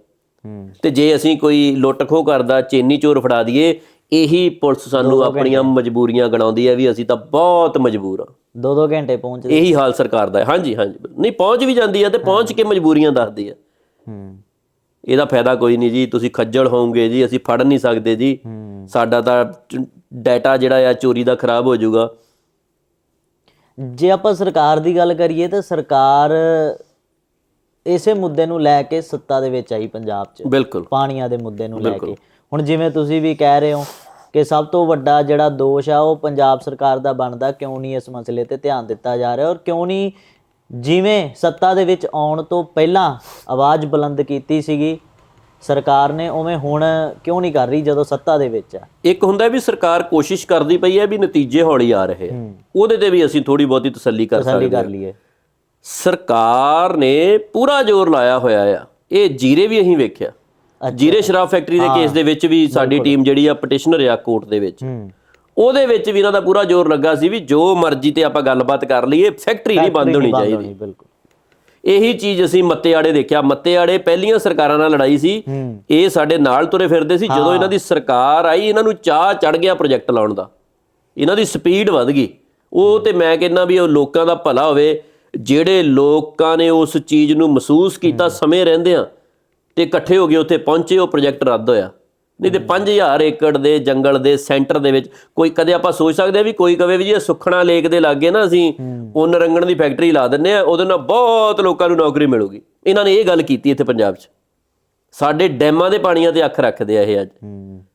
ਤੇ ਜੇ ਅਸੀਂ ਕੋਈ ਲੁੱਟ ਖੋਹ ਕਰਦਾ ਚੇਨੀ ਚੋਰ ਫੜਾ ਦਈਏ ਇਹੀ ਪੁਲਿਸ ਸਾਨੂੰ ਆਪਣੀਆਂ ਮਜਬੂਰੀਆਂ ਗਣਾਉਂਦੀ ਹੈ ਵੀ ਅਸੀਂ ਤਾਂ ਬਹੁਤ ਮਜਬੂਰ ਆ। ਦੋ ਦੋ ਘੰਟੇ ਪਹੁੰਚਦੇ ਇਹੀ ਹਾਲ ਸਰਕਾਰ ਦਾ ਹੈ। ਹਾਂਜੀ ਹਾਂਜੀ। ਨਹੀਂ ਪਹੁੰਚ ਵੀ ਜਾਂਦੀ ਹੈ ਤੇ ਪਹੁੰਚ ਕੇ ਮਜਬੂਰੀਆਂ ਦੱਸਦੀ ਹੈ ਹੂੰ। ਇਹਦਾ ਫਾਇਦਾ ਕੋਈ ਨਹੀਂ ਜੀ। ਤੁਸੀਂ ਖੱਜਲ ਹੋਵੋਗੇ ਜੀ ਅਸੀਂ ਫੜ ਨਹੀਂ ਸਕਦੇ ਜੀ। ਹੂੰ। ਸਾਡਾ ਤਾਂ ਡਾਟਾ ਜਿਹੜਾ ਆ ਚੋਰੀ ਦਾ ਖਰਾਬ ਹੋ ਜਾਊਗਾ। ਜੇ ਆਪਾਂ ਸਰਕਾਰ ਦੀ ਗੱਲ ਕਰੀਏ ਤਾਂ ਸਰਕਾਰ ਇਸੇ ਮੁੱਦੇ ਨੂੰ ਲੈ ਕੇ ਸੱਤਾ ਦੇ ਵਿੱਚ ਆਈ ਪੰਜਾਬ 'ਚ। ਬਿਲਕੁਲ। ਪਾਣੀਆਂ ਦੇ ਮੁੱਦੇ ਨੂੰ ਲੈ ਕੇ। ਹੁਣ ਜਿਵੇਂ ਤੁਸੀਂ ਵੀ ਕਹਿ ਰਹੇ ਹੋ ਕਿ ਸਭ ਤੋਂ ਵੱਡਾ ਜਿਹੜਾ ਦੋਸ਼ ਆ ਉਹ ਪੰਜਾਬ ਸਰਕਾਰ ਦਾ ਬਣਦਾ ਕਿਉਂ ਨਹੀਂ ਇਸ ਮਸਲੇ ਤੇ ਧਿਆਨ ਦਿੱਤਾ ਜਾ ਰਿਹਾ? ਔਰ ਕਿਉਂ ਨਹੀਂ ਜਿਵੇਂ ਸੱਤਾ ਦੇ ਵਿੱਚ ਆਉਣ ਤੋਂ ਪਹਿਲਾਂ ਆਵਾਜ਼ ਬੁਲੰਦ ਕੀਤੀ ਸੀਗੀ ਸਰਕਾਰ ਨੇ ਉਵੇਂ ਹੁਣ ਕਿਉਂ ਨਹੀਂ ਕਰ ਰਹੀ ਜਦੋਂ ਸੱਤਾ ਦੇ ਵਿੱਚ ਆ? ਇੱਕ ਹੁੰਦਾ ਵੀ ਸਰਕਾਰ ਕੋਸ਼ਿਸ਼ ਕਰਦੀ ਪਈ ਹੈ ਵੀ ਨਤੀਜੇ ਹੌਲੀ ਆ ਰਹੇ। ਆ ਉਹਦੇ ਤੇ ਵੀ ਅਸੀਂ ਥੋੜੀ ਬਹੁਤੀ ਤਸੱਲੀ ਕਰ ਤਸੱਲੀ ਸਕਦੇ ਹਾਂ। ਕਰ ਲਈਏ। ਸਰਕਾਰ ਨੇ ਪੂਰਾ ਜ਼ੋਰ ਲਾਇਆ ਹੋਇਆ ਆ। ਇਹ ਜੀਰੇ ਵੀ ਅਸੀਂ ਵੇਖਿਆ। ਜੀਰੇ ਸ਼ਰਾਬ ਫੈਕਟਰੀ ਦੇ ਕੇਸ ਦੇ ਵਿੱਚ ਵੀ ਸਾਡੀ ਟੀਮ ਜਿਹੜੀ ਆ ਪਟੀਸ਼ਨਰ ਆ ਕੋਰਟ ਦੇ ਵਿੱਚ। ਉਹਦੇ ਵਿੱਚ ਵੀ ਇਹਨਾਂ ਦਾ ਪੂਰਾ ਜ਼ੋਰ ਲੱਗਾ ਸੀ ਵੀ ਜੋ ਮਰਜ਼ੀ ਤੇ ਆਪਾਂ ਗੱਲਬਾਤ ਕਰ ਲਈਏ ਫੈਕਟਰੀ ਨਹੀਂ ਬੰਦ ਹੋਣੀ ਚਾਹੀਦੀ। ਬਿਲਕੁਲ। ਇਹੀ ਚੀਜ਼ ਅਸੀਂ ਮੱਤੇਆੜੇ ਦੇਖਿਆ। ਮੱਤੇਆੜੇ ਪਹਿਲੀਆਂ ਸਰਕਾਰਾਂ ਨਾਲ ਲੜਾਈ ਸੀ। ਇਹ ਸਾਡੇ ਨਾਲ ਤੁਰੇ ਫਿਰਦੇ ਸੀ। ਜਦੋਂ ਇਹਨਾਂ ਦੀ ਸਰਕਾਰ ਆਈ ਇਹਨਾਂ ਨੂੰ ਚਾਹ ਚੜ ਗਿਆ ਪ੍ਰੋਜੈਕਟ ਲਾਉਣ ਦਾ। ਇਹਨਾਂ ਦੀ ਸਪੀਡ ਵੱਧ ਗਈ। ਉਹ ਤੇ ਮੈਂ ਕਹਿੰਦਾ ਵੀ ਉਹ ਲੋਕਾਂ ਦਾ ਭਲਾ ਹੋਵੇ। ਜਿਹੜੇ ਲੋਕਾਂ ਨੇ ਉਸ ਚੀਜ਼ ਨੂੰ ਮਹਿਸੂਸ ਕੀਤਾ ਸਮੇਂ ਰਹਿੰਦਿਆਂ ਤੇ ਇਕੱਠੇ ਹੋ ਗਏ ਉੱਥੇ ਪਹੁੰਚੇ ਉਹ ਪ੍ਰੋਜੈਕਟ ਰੱਦ ਹੋਇਆ। ਨਹੀਂ ਤੇ 5000 ਏਕੜ ਦੇ ਜੰਗਲ ਦੇ ਸੈਂਟਰ ਦੇ ਵਿੱਚ ਕੋਈ ਕਦੇ ਆਪਾਂ ਸੋਚ ਸਕਦੇ ਆ ਵੀ ਕੋਈ ਕਵੇ ਵੀ ਜੀ ਇਹ ਸੁਖਣਾ ਲੇਕ ਦੇ ਲਾਗੇ ਨਾ ਅਸੀਂ ਉੱਨ ਰੰਗਣ ਦੀ ਫੈਕਟਰੀ ਲਾ ਦਿੰਨੇ ਆ ਉਹਦੇ ਨਾਲ ਬਹੁਤ ਲੋਕਾਂ ਨੂੰ ਨੌਕਰੀ ਮਿਲੂਗੀ। ਇਹਨਾਂ ਨੇ ਇਹ ਗੱਲ ਕੀਤੀ ਇੱਥੇ ਪੰਜਾਬ 'ਚ। ਸਾਡੇ ਡੈਮਾਂ ਦੇ ਪਾਣੀਆਂ ਤੇ ਅੱਖ ਰੱਖਦੇ ਆ ਇਹ ਅੱਜ।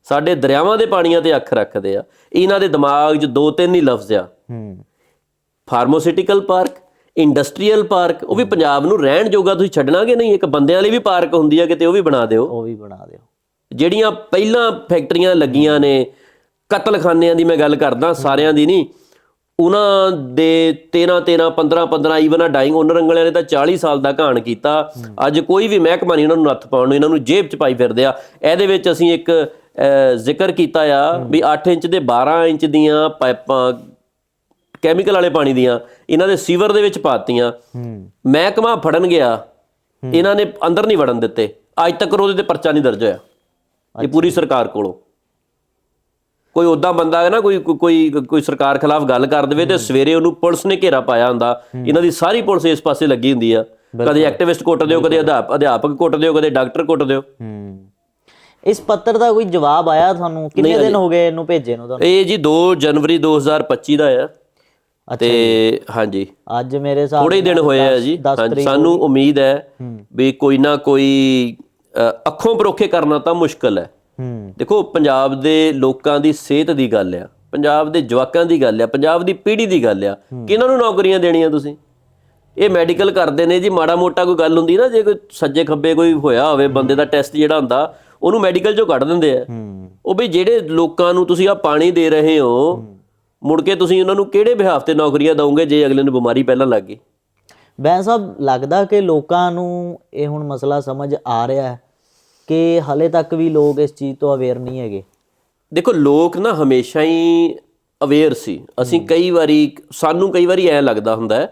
ਸਾਡੇ ਦਰਿਆਵਾਂ ਦੇ ਪਾਣੀਆਂ ਤੇ ਅੱਖ ਰੱਖਦੇ ਆ। ਇਹਨਾਂ ਦੇ ਦਿਮਾਗ 'ਚ ਦੋ ਤਿੰਨ ਹੀ ਲਫ਼ਜ਼ ਆ। ਫਾਰਮਾਸਿਊਟੀਕਲ ਪਾਰਕ ਇੰਡਸਟਰੀਅਲ ਪਾਰਕ ਉਹ ਵੀ ਪੰਜਾਬ ਨੂੰ ਰਹਿਣ ਜੋਗਾ ਤੁਸੀਂ ਛੱਡਣਾਗੇ ਨਹੀਂ? ਇੱਕ ਬੰਦਿਆਂ ਲਈ ਵੀ ਪਾਰਕ ਹੁੰਦੀ ਆ ਕਿਤੇ ਉਹ ਵੀ ਬਣਾ ਦਿਓ। ਉਹ ਵੀ ਬਣਾ ਦਿਓ। ਜਿਹੜੀਆਂ ਪਹਿਲਾਂ ਫੈਕਟਰੀਆਂ ਲੱਗੀਆਂ ਨੇ ਕਤਲਖਾਨਿਆਂ ਦੀ ਮੈਂ ਗੱਲ ਕਰਦਾ ਸਾਰਿਆਂ ਦੀ ਨਹੀਂ ਉਹਨਾਂ ਦੇ 13 13 15 15 ਈਵਨ ਆ ਡਾਈਂਗ ਓਨਰ ਵਾਲਿਆਂ ਨੇ ਤਾਂ 40 ਸਾਲ ਦਾ ਘਾਣ ਕੀਤਾ। ਅੱਜ ਕੋਈ ਵੀ ਮਹਿਕਮਾ ਨਹੀਂ ਉਹਨਾਂ ਨੂੰ ਨੱਥ ਪਾਉਣ ਨੂੰ ਇਹਨਾਂ ਨੂੰ ਜੇਬ 'ਚ ਪਾਈ ਫਿਰਦੇ ਆ। ਇਹਦੇ ਵਿੱਚ ਅਸੀਂ ਇੱਕ ਜ਼ਿਕਰ ਕੀਤਾ ਆ ਵੀ 8 ਇੰਚ ਦੇ 12 ਇੰਚ ਦੀਆਂ ਪਾਈਪਾਂ ਕੈਮੀਕਲ ਵਾਲੇ ਪਾਣੀ ਦੀਆਂ ਇਹਨਾਂ ਦੇ ਸੀਵਰ ਦੇ ਵਿੱਚ ਪਾਤੀਆਂ। ਮਹਿਕਮਾ ਫੜਨ ਗਿਆ ਇਹਨਾਂ ਨੇ ਅੰਦਰ ਨਹੀਂ ਵੜਨ ਦਿੱਤੇ। ਅੱਜ ਤੱਕ ਉਹਦੇ ਤੇ ਪਰਚਾ ਨਹੀਂ ਦਰਜ ਹੋਇਆ ਇਹ ਪੂਰੀ ਸਰਕਾਰ ਕੋਲੋਂ। ਕੋਈ ਉਦਾਂ ਬੰਦਾ ਹੈ ਨਾ ਕੋਈ ਕੋਈ ਕੋਈ ਸਰਕਾਰ ਖਿਲਾਫ ਗੱਲ ਕਰ ਦੇਵੇ ਤੇ ਸਵੇਰੇ ਉਹਨੂੰ ਪੁਲਿਸ ਨੇ ਘੇਰਾ ਪਾਇਆ ਹੁੰਦਾ। ਇਹਨਾਂ ਦੀ ਸਾਰੀ ਪੁਲਿਸ ਇਸ ਪਾਸੇ ਲੱਗੀ ਹੁੰਦੀ ਆ। ਕਦੇ ਐਕਟਿਵਿਸਟ ਕੁੱਟ ਦਿਓ ਕਦੇ ਅਧਿਆਪ- ਅਧਿਆਪਕ ਕੁੱਟ ਦਿਓ ਕਦੇ ਡਾਕਟਰ ਕੁੱਟ ਦਿਓ। ਇਸ ਪੱਤਰ ਦਾ ਕੋਈ ਜਵਾਬ ਆਇਆ ਤੁਹਾਨੂੰ? ਕਿੰਨੇ ਦਿਨ ਹੋ ਗਏ ਇਹਨੂੰ ਭੇਜੇ ਨੂੰ ਤੁਹਾਨੂੰ? ਇਹ ਜੀ 2 ਜਨਵਰੀ 2025 ਦਾ ਆ। ਤੇ ਹਾਂਜੀ। ਅੱਜ ਮੇਰੇ ਹਿਸਾਬ ਥੋੜੇ ਦਿਨ ਹੋਏ ਆ ਜੀ। ਸਾਨੂੰ ਉਮੀਦ ਹੈ ਵੀ ਕੋਈ ਨਾ ਕੋਈ ਅੱਖੋਂ ਪਰੋਖੇ ਕਰਨਾ ਤਾਂ ਮੁਸ਼ਕਲ ਹੈ। ਦੇਖੋ ਪੰਜਾਬ ਦੇ ਲੋਕਾਂ ਦੀ ਸਿਹਤ ਦੀ ਗੱਲ ਆ ਪੰਜਾਬ ਦੇ ਜਵਾਕਾਂ ਦੀ ਗੱਲ ਆ ਪੰਜਾਬ ਦੀ ਪੀੜ੍ਹੀ ਦੀ ਗੱਲ ਆ। ਕਿਹਨਾਂ ਨੂੰ ਨੌਕਰੀਆਂ ਦੇਣੀਆਂ ਤੁਸੀਂ? ਇਹ ਮੈਡੀਕਲ ਕਰਦੇ ਨੇ ਜੀ ਮਾੜਾ ਮੋਟਾ ਕੋਈ ਗੱਲ ਹੁੰਦੀ ਨਾ ਜੇ ਕੋਈ ਸੱਜੇ ਖੱਬੇ ਕੋਈ ਹੋਇਆ ਹੋਵੇ ਬੰਦੇ ਦਾ ਟੈਸਟ ਜਿਹੜਾ ਹੁੰਦਾ ਉਹਨੂੰ ਮੈਡੀਕਲ ਚੋਂ ਕੱਢ ਦਿੰਦੇ ਆ। ਉਹ ਵੀ ਜਿਹੜੇ ਲੋਕਾਂ ਨੂੰ ਤੁਸੀਂ ਆ ਪਾਣੀ ਦੇ ਰਹੇ ਹੋ। ਮੁੜ ਕੇ ਤੁਸੀਂ ਉਹਨਾਂ ਨੂੰ ਕਿਹੜੇ ਬਿਹਾਫ ਤੇ ਨੌਕਰੀਆਂ ਦਵੋਗੇ ਜੇ ਅਗਲੇ ਨੂੰ ਬਿਮਾਰੀ ਪਹਿਲਾਂ ਲੱਗ ਗਈ? ਬੈਂ ਸਾਹਿਬ ਲੱਗਦਾ ਕਿ ਲੋਕਾਂ ਨੂੰ ਇਹ ਹੁਣ ਮਸਲਾ ਸਮਝ ਆ ਰਿਹਾ ਹੈ ਕਿ ਹਲੇ ਤੱਕ ਵੀ ਲੋਕ ਇਸ ਚੀਜ਼ ਤੋਂ ਅਵੇਅਰ ਨਹੀਂ ਹੈਗੇ। ਦੇਖੋ ਲੋਕ ਨਾ ਹਮੇਸ਼ਾ ਹੀ ਅਵੇਅਰ ਸੀ। ਅਸੀਂ ਕਈ ਵਾਰੀ ਸਾਨੂੰ ਕਈ ਵਾਰੀ ਐ ਲੱਗਦਾ ਹੁੰਦਾ ਹੈ।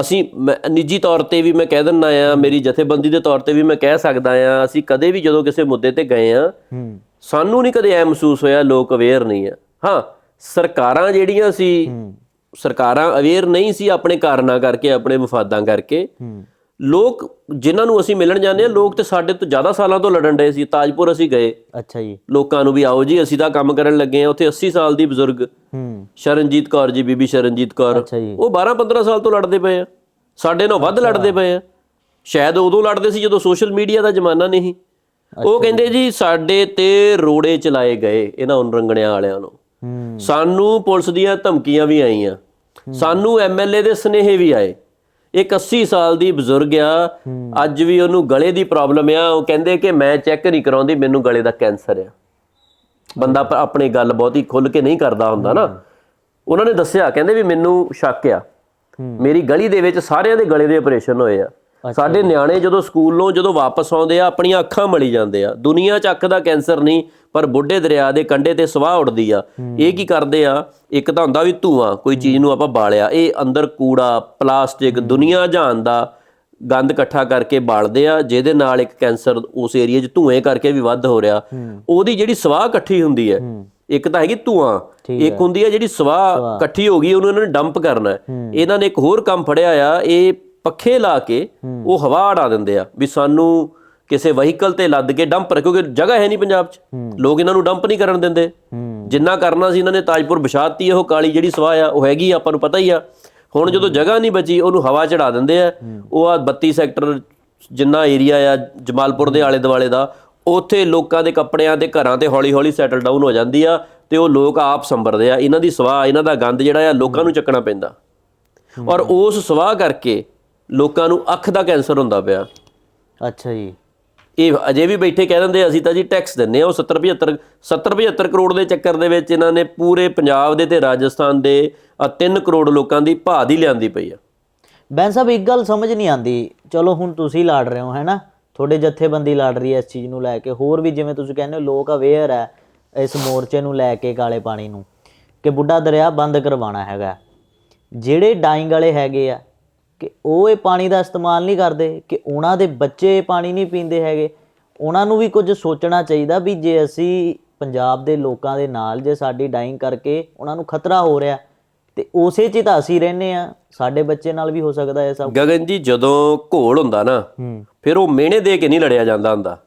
ਅਸੀਂ ਨਿੱਜੀ ਤੌਰ ਤੇ ਵੀ ਮੈਂ ਕਹਿ ਦਿੰਦਾ ਆ ਮੇਰੀ ਜਥੇਬੰਦੀ ਦੇ ਤੌਰ ਤੇ ਵੀ ਮੈਂ ਕਹਿ ਸਕਦਾ ਆ ਅਸੀਂ ਕਦੇ ਵੀ ਜਦੋਂ ਕਿਸੇ ਮੁੱਦੇ ਤੇ ਗਏ ਆ ਸਾਨੂੰ ਨਹੀਂ ਕਦੇ ਐ ਮਹਿਸੂਸ ਹੋਇਆ ਲੋਕ ਅਵੇਅਰ ਨਹੀਂ ਆ ਹਾਂ ਸਰਕਾਰਾਂ ਜਿਹੜੀਆਂ ਸੀ ਸਰਕਾਰਾਂ ਅਵੇਅਰ ਨਹੀਂ ਸੀ ਆਪਣੇ ਕਾਰਨਾਂ ਕਰਕੇ ਆਪਣੇ ਮਫਾਦਾਂ ਕਰਕੇ। ਲੋਕ ਜਿਨ੍ਹਾਂ ਨੂੰ ਅਸੀਂ ਮਿਲਣ ਜਾਂਦੇ ਆ ਲੋਕ ਤੇ ਸਾਡੇ ਤੋਂ ਜ਼ਿਆਦਾ ਸਾਲਾਂ ਤੋਂ ਲੜਨ ਡਏ ਸੀ। ਤਾਜਪੁਰ ਅਸੀਂ ਗਏ। ਅੱਛਾ ਜੀ। ਲੋਕਾਂ ਨੂੰ ਵੀ ਆਓ ਜੀ ਅਸੀਂ ਤਾਂ ਕੰਮ ਕਰਨ ਲੱਗੇ ਆ ਉੱਥੇ 80 ਸਾਲ ਦੀ ਬਜ਼ੁਰਗ ਹੂੰ। ਸ਼ਰਨਜੀਤ ਕੌਰ ਜੀ ਬੀਬੀ ਸ਼ਰਨਜੀਤ ਕੌਰ। ਉਹ 12 15 ਸਾਲ ਤੋਂ ਲੜਦੇ ਪਏ ਆ। ਸਾਡੇ ਨਾਲ ਵੱਧ ਲੜਦੇ ਪਏ ਆ। ਸ਼ਾਇਦ ਉਦੋਂ ਲੜਦੇ ਸੀ ਜਦੋਂ ਸੋਸ਼ਲ ਮੀਡੀਆ ਦਾ ਜ਼ਮਾਨਾ ਨਹੀਂ। ਉਹ ਕਹਿੰਦੇ ਜੀ ਸਾਡੇ ਤੇ ਰੋੜੇ ਚਲਾਏ ਗਏ ਇਹਨਾਂ ਉਨਰੰਗਣਿਆਂ ਵਾਲਿਆਂ ਨੂੰ। ਸਾਨੂੰ ਪੁਲਿਸ ਦੀਆਂ ਧਮਕੀਆਂ ਵੀ ਆਈਆਂ। ਸਾਨੂੰ ਐਮਐਲਏ ਦੇ ਸਨੇਹ ਵੀ ਆਏ। ਇੱਕ 80 ਸਾਲ ਦੀ ਬਜ਼ੁਰਗ ਆ, ਅੱਜ ਵੀ ਉਹਨੂੰ ਗਲੇ ਦੀ ਪ੍ਰੋਬਲਮ ਆ। ਉਹ ਕਹਿੰਦੇ ਕਿ ਮੈਂ ਚੈੱਕ ਨਹੀਂ ਕਰਾਉਂਦੀ, ਮੈਨੂੰ ਗਲੇ ਦਾ ਕੈਂਸਰ ਆ। ਬੰਦਾ ਆਪਣੀ ਗੱਲ ਬਹੁਤੀ ਖੁੱਲ ਕੇ ਨਹੀਂ ਕਰਦਾ ਹੁੰਦਾ ਨਾ। ਉਹਨਾਂ ਨੇ ਦੱਸਿਆ, ਕਹਿੰਦੇ ਵੀ ਮੈਨੂੰ ਸ਼ੱਕ ਆ। ਮੇਰੀ ਗਲੀ ਦੇ ਵਿੱਚ ਸਾਰਿਆਂ ਦੇ ਗਲੇ ਦੇ ਆਪਰੇਸ਼ਨ ਹੋਏ ਆ। ਸਾਡੇ ਨਿਆਣੇ ਜਦੋਂ ਸਕੂਲੋਂ ਜਦੋਂ ਵਾਪਸ ਆਉਂਦੇ ਆ ਆਪਣੀਆਂ ਅੱਖਾਂ ਮਲੀ ਜਾਂਦੇ ਆ। ਦੁਨੀਆ 'ਚ ਅੱਖ ਦਾ ਕੈਂਸਰ ਨਹੀਂ ਪਰ ਬੁੱਢੇ ਦਰਿਆ ਦੇ ਕੰਢੇ ਤੇ ਸਵਾਹ ਉੱਡਦੀ ਆ। ਇਹ ਕੀ ਕਰਦੇ ਆ? ਇੱਕ ਤਾਂ ਹੁੰਦਾ ਵੀ ਧੂਆਂ ਕੋਈ ਚੀਜ਼ ਨੂੰ ਆਪਾਂ ਬਾਲਿਆ। ਇਹ ਅੰਦਰ ਕੂੜਾ ਪਲਾਸਟਿਕ ਦੁਨੀਆ ਜਹਾਨ ਦਾ ਗੰਦ ਇਕੱਠਾ ਕਰਕੇ ਬਾਲਦੇ ਆ ਜਿਹਦੇ ਨਾਲ ਇੱਕ ਕੈਂਸਰ ਉਸ ਏਰੀਆ 'ਚ ਧੂਏ ਕਰਕੇ ਵੀ ਵੱਧ ਹੋ ਰਿਹਾ। ਉਹਦੀ ਜਿਹੜੀ ਸਵਾਹ ਇਕੱਠੀ ਹੁੰਦੀ ਹੈ ਇੱਕ ਤਾਂ ਹੈਗੀ ਧੂਆਂ। ਇੱਕ ਹੁੰਦੀ ਹੈ ਜਿਹੜੀ ਸਵਾਹ ਇਕੱਠੀ ਹੋ ਗਈ ਉਹਨੂੰ ਇਹਨਾਂ ਨੇ ਡੰਪ ਕਰਨਾ ਇਹਨਾਂ ਨੇ ਇੱਕ ਹੋਰ ਕੰਮ ਫੜਿਆ ਆ ਇਹ ਪੱਖੇ ਲਾ ਕੇ ਉਹ ਹਵਾ ਉਡਾ ਦਿੰਦੇ ਆ ਵੀ ਸਾਨੂੰ ਕਿਸੇ ਵਹੀਕਲ ਤੇ ਲੱਦ ਕੇ ਡੰਪ ਕਿਉਂਕਿ ਜਗ੍ਹਾ ਹੈ ਨਹੀਂ ਪੰਜਾਬ 'ਚ। ਲੋਕ ਇਹਨਾਂ ਨੂੰ ਡੰਪ ਨਹੀਂ ਕਰਨ ਦਿੰਦੇ। ਜਿੰਨਾ ਕਰਨਾ ਸੀ ਇਹਨਾਂ ਨੇ ਤਾਜਪੁਰ ਵਿਛਾਤੀ ਉਹ ਕਾਲੀ ਜਿਹੜੀ ਸਵਾਹ ਆ ਉਹ ਹੈਗੀ ਆ, ਆਪਾਂ ਨੂੰ ਪਤਾ ਹੀ ਆ। ਹੁਣ ਜਦੋਂ ਜਗ੍ਹਾ ਨਹੀਂ ਬਚੀ ਉਹਨੂੰ ਹਵਾ ਚੜਾ ਦਿੰਦੇ ਆ। ਉਹ ਆ 32 ਸੈਕਟਰ ਜਿੰਨਾ ਏਰੀਆ ਆ ਜਮਾਲਪੁਰ ਦੇ ਆਲੇ ਦੁਆਲੇ ਦਾ ਉੱਥੇ ਲੋਕਾਂ ਦੇ ਕੱਪੜਿਆਂ ਤੇ ਘਰਾਂ ਤੇ ਹੌਲੀ-ਹੌਲੀ ਸੈਟਲ ਡਾਊਨ ਹੋ ਜਾਂਦੀ ਆ ਤੇ ਉਹ ਲੋਕ ਆਪ ਸੰਭਰਦੇ ਆ। ਇਹਨਾਂ ਦੀ ਸਵਾਹ ਇਹਨਾਂ ਦਾ ਗੰਦ ਜਿਹੜਾ ਆ ਲੋਕਾਂ ਨੂੰ ਚੱਕਣਾ ਪੈਂਦਾ। ਔਰ ਉਸ ਸਵਾਹ ਕਰਕੇ ਲੋਕਾਂ ਨੂੰ ਅੱਖ ਦਾ ਕੈਂਸਰ ਹੁੰਦਾ ਪਿਆ। ਅੱਛਾ ਜੀ। ਇਹ ਅਜੇ ਵੀ ਬੈਠੇ ਕਹਿ ਦਿੰਦੇ ਅਸੀਂ ਤਾਂ ਜੀ ਟੈਕਸ ਦਿੰਨੇ ਆ ਉਹ 70 75 70 75 ਕਰੋੜ ਦੇ ਚੱਕਰ ਦੇ ਵਿੱਚ ਇਹਨਾਂ ਨੇ ਪੂਰੇ ਪੰਜਾਬ ਦੇ ਤੇ ਰਾਜਸਥਾਨ ਦੇ 3 ਕਰੋੜ ਲੋਕਾਂ ਦੀ ਭਾਅ ਦੀ ਲਿਆਂਦੀ ਪਈ ਆ। ਬੈਨ ਸਾਹਿਬ ਇੱਕ ਗੱਲ ਸਮਝ ਨਹੀਂ ਆਂਦੀ ਚਲੋ ਹੁਣ ਤੁਸੀਂ ਲੜ ਰਹੇ ਹੋ ਹੈਨਾ ਤੁਹਾਡੇ ਜਥੇਬੰਦੀ ਲੜ ਰਹੀ ਹੈ ਇਸ ਚੀਜ਼ ਨੂੰ ਲੈ ਕੇ। ਹੋਰ ਵੀ ਜਿਵੇਂ ਤੁਸੀਂ ਕਹਿੰਦੇ ਹੋ ਲੋਕ ਅਵੇਅਰ ਹੈ ਇਸ ਮੋਰਚੇ ਨੂੰ ਲੈ ਕੇ ਕਾਲੇ ਪਾਣੀ ਨੂੰ ਕਿ ਬੁੱਢਾ ਦਰਿਆ ਬੰਦ ਕਰਵਾਉਣਾ ਹੈਗਾ। ਜਿਹੜੇ ਡਾਈਂਗ ਵਾਲੇ ਹੈਗੇ ਆ ਕਿ ਉਹ ਇਹ ਪਾਣੀ ਦਾ ਇਸਤੇਮਾਲ ਨਹੀਂ ਕਰਦੇ ਕਿ ਉਹਨਾਂ ਦੇ ਬੱਚੇ ਇਹ ਪਾਣੀ ਨਹੀਂ ਪੀਂਦੇ ਹੈਗੇ। ਉਹਨਾਂ ਨੂੰ ਵੀ ਕੁਝ ਸੋਚਣਾ ਚਾਹੀਦਾ ਵੀ ਜੇ ਅਸੀਂ ਪੰਜਾਬ ਦੇ ਲੋਕਾਂ ਦੇ ਨਾਲ ਜੇ ਸਾਡੀ ਡਾਈਂਗ ਕਰਕੇ ਉਹਨਾਂ ਨੂੰ ਖਤਰਾ ਹੋ ਰਿਹਾ ਤੇ ਉਸੇ 'ਚ ਤਾਂ ਅਸੀਂ ਰਹਿੰਦੇ ਆ ਸਾਡੇ ਬੱਚੇ ਨਾਲ ਵੀ ਹੋ ਸਕਦਾ ਹੈ ਸਭ। ਗਗਨ ਜੀ ਜਦੋਂ ਘੋਲ ਹੁੰਦਾ ਨਾ ਫਿਰ ਉਹ ਮਿਹਣੇ ਦੇ ਕੇ ਨਹੀਂ ਲੜਿਆ ਜਾਂਦਾ ਹੁੰਦਾ।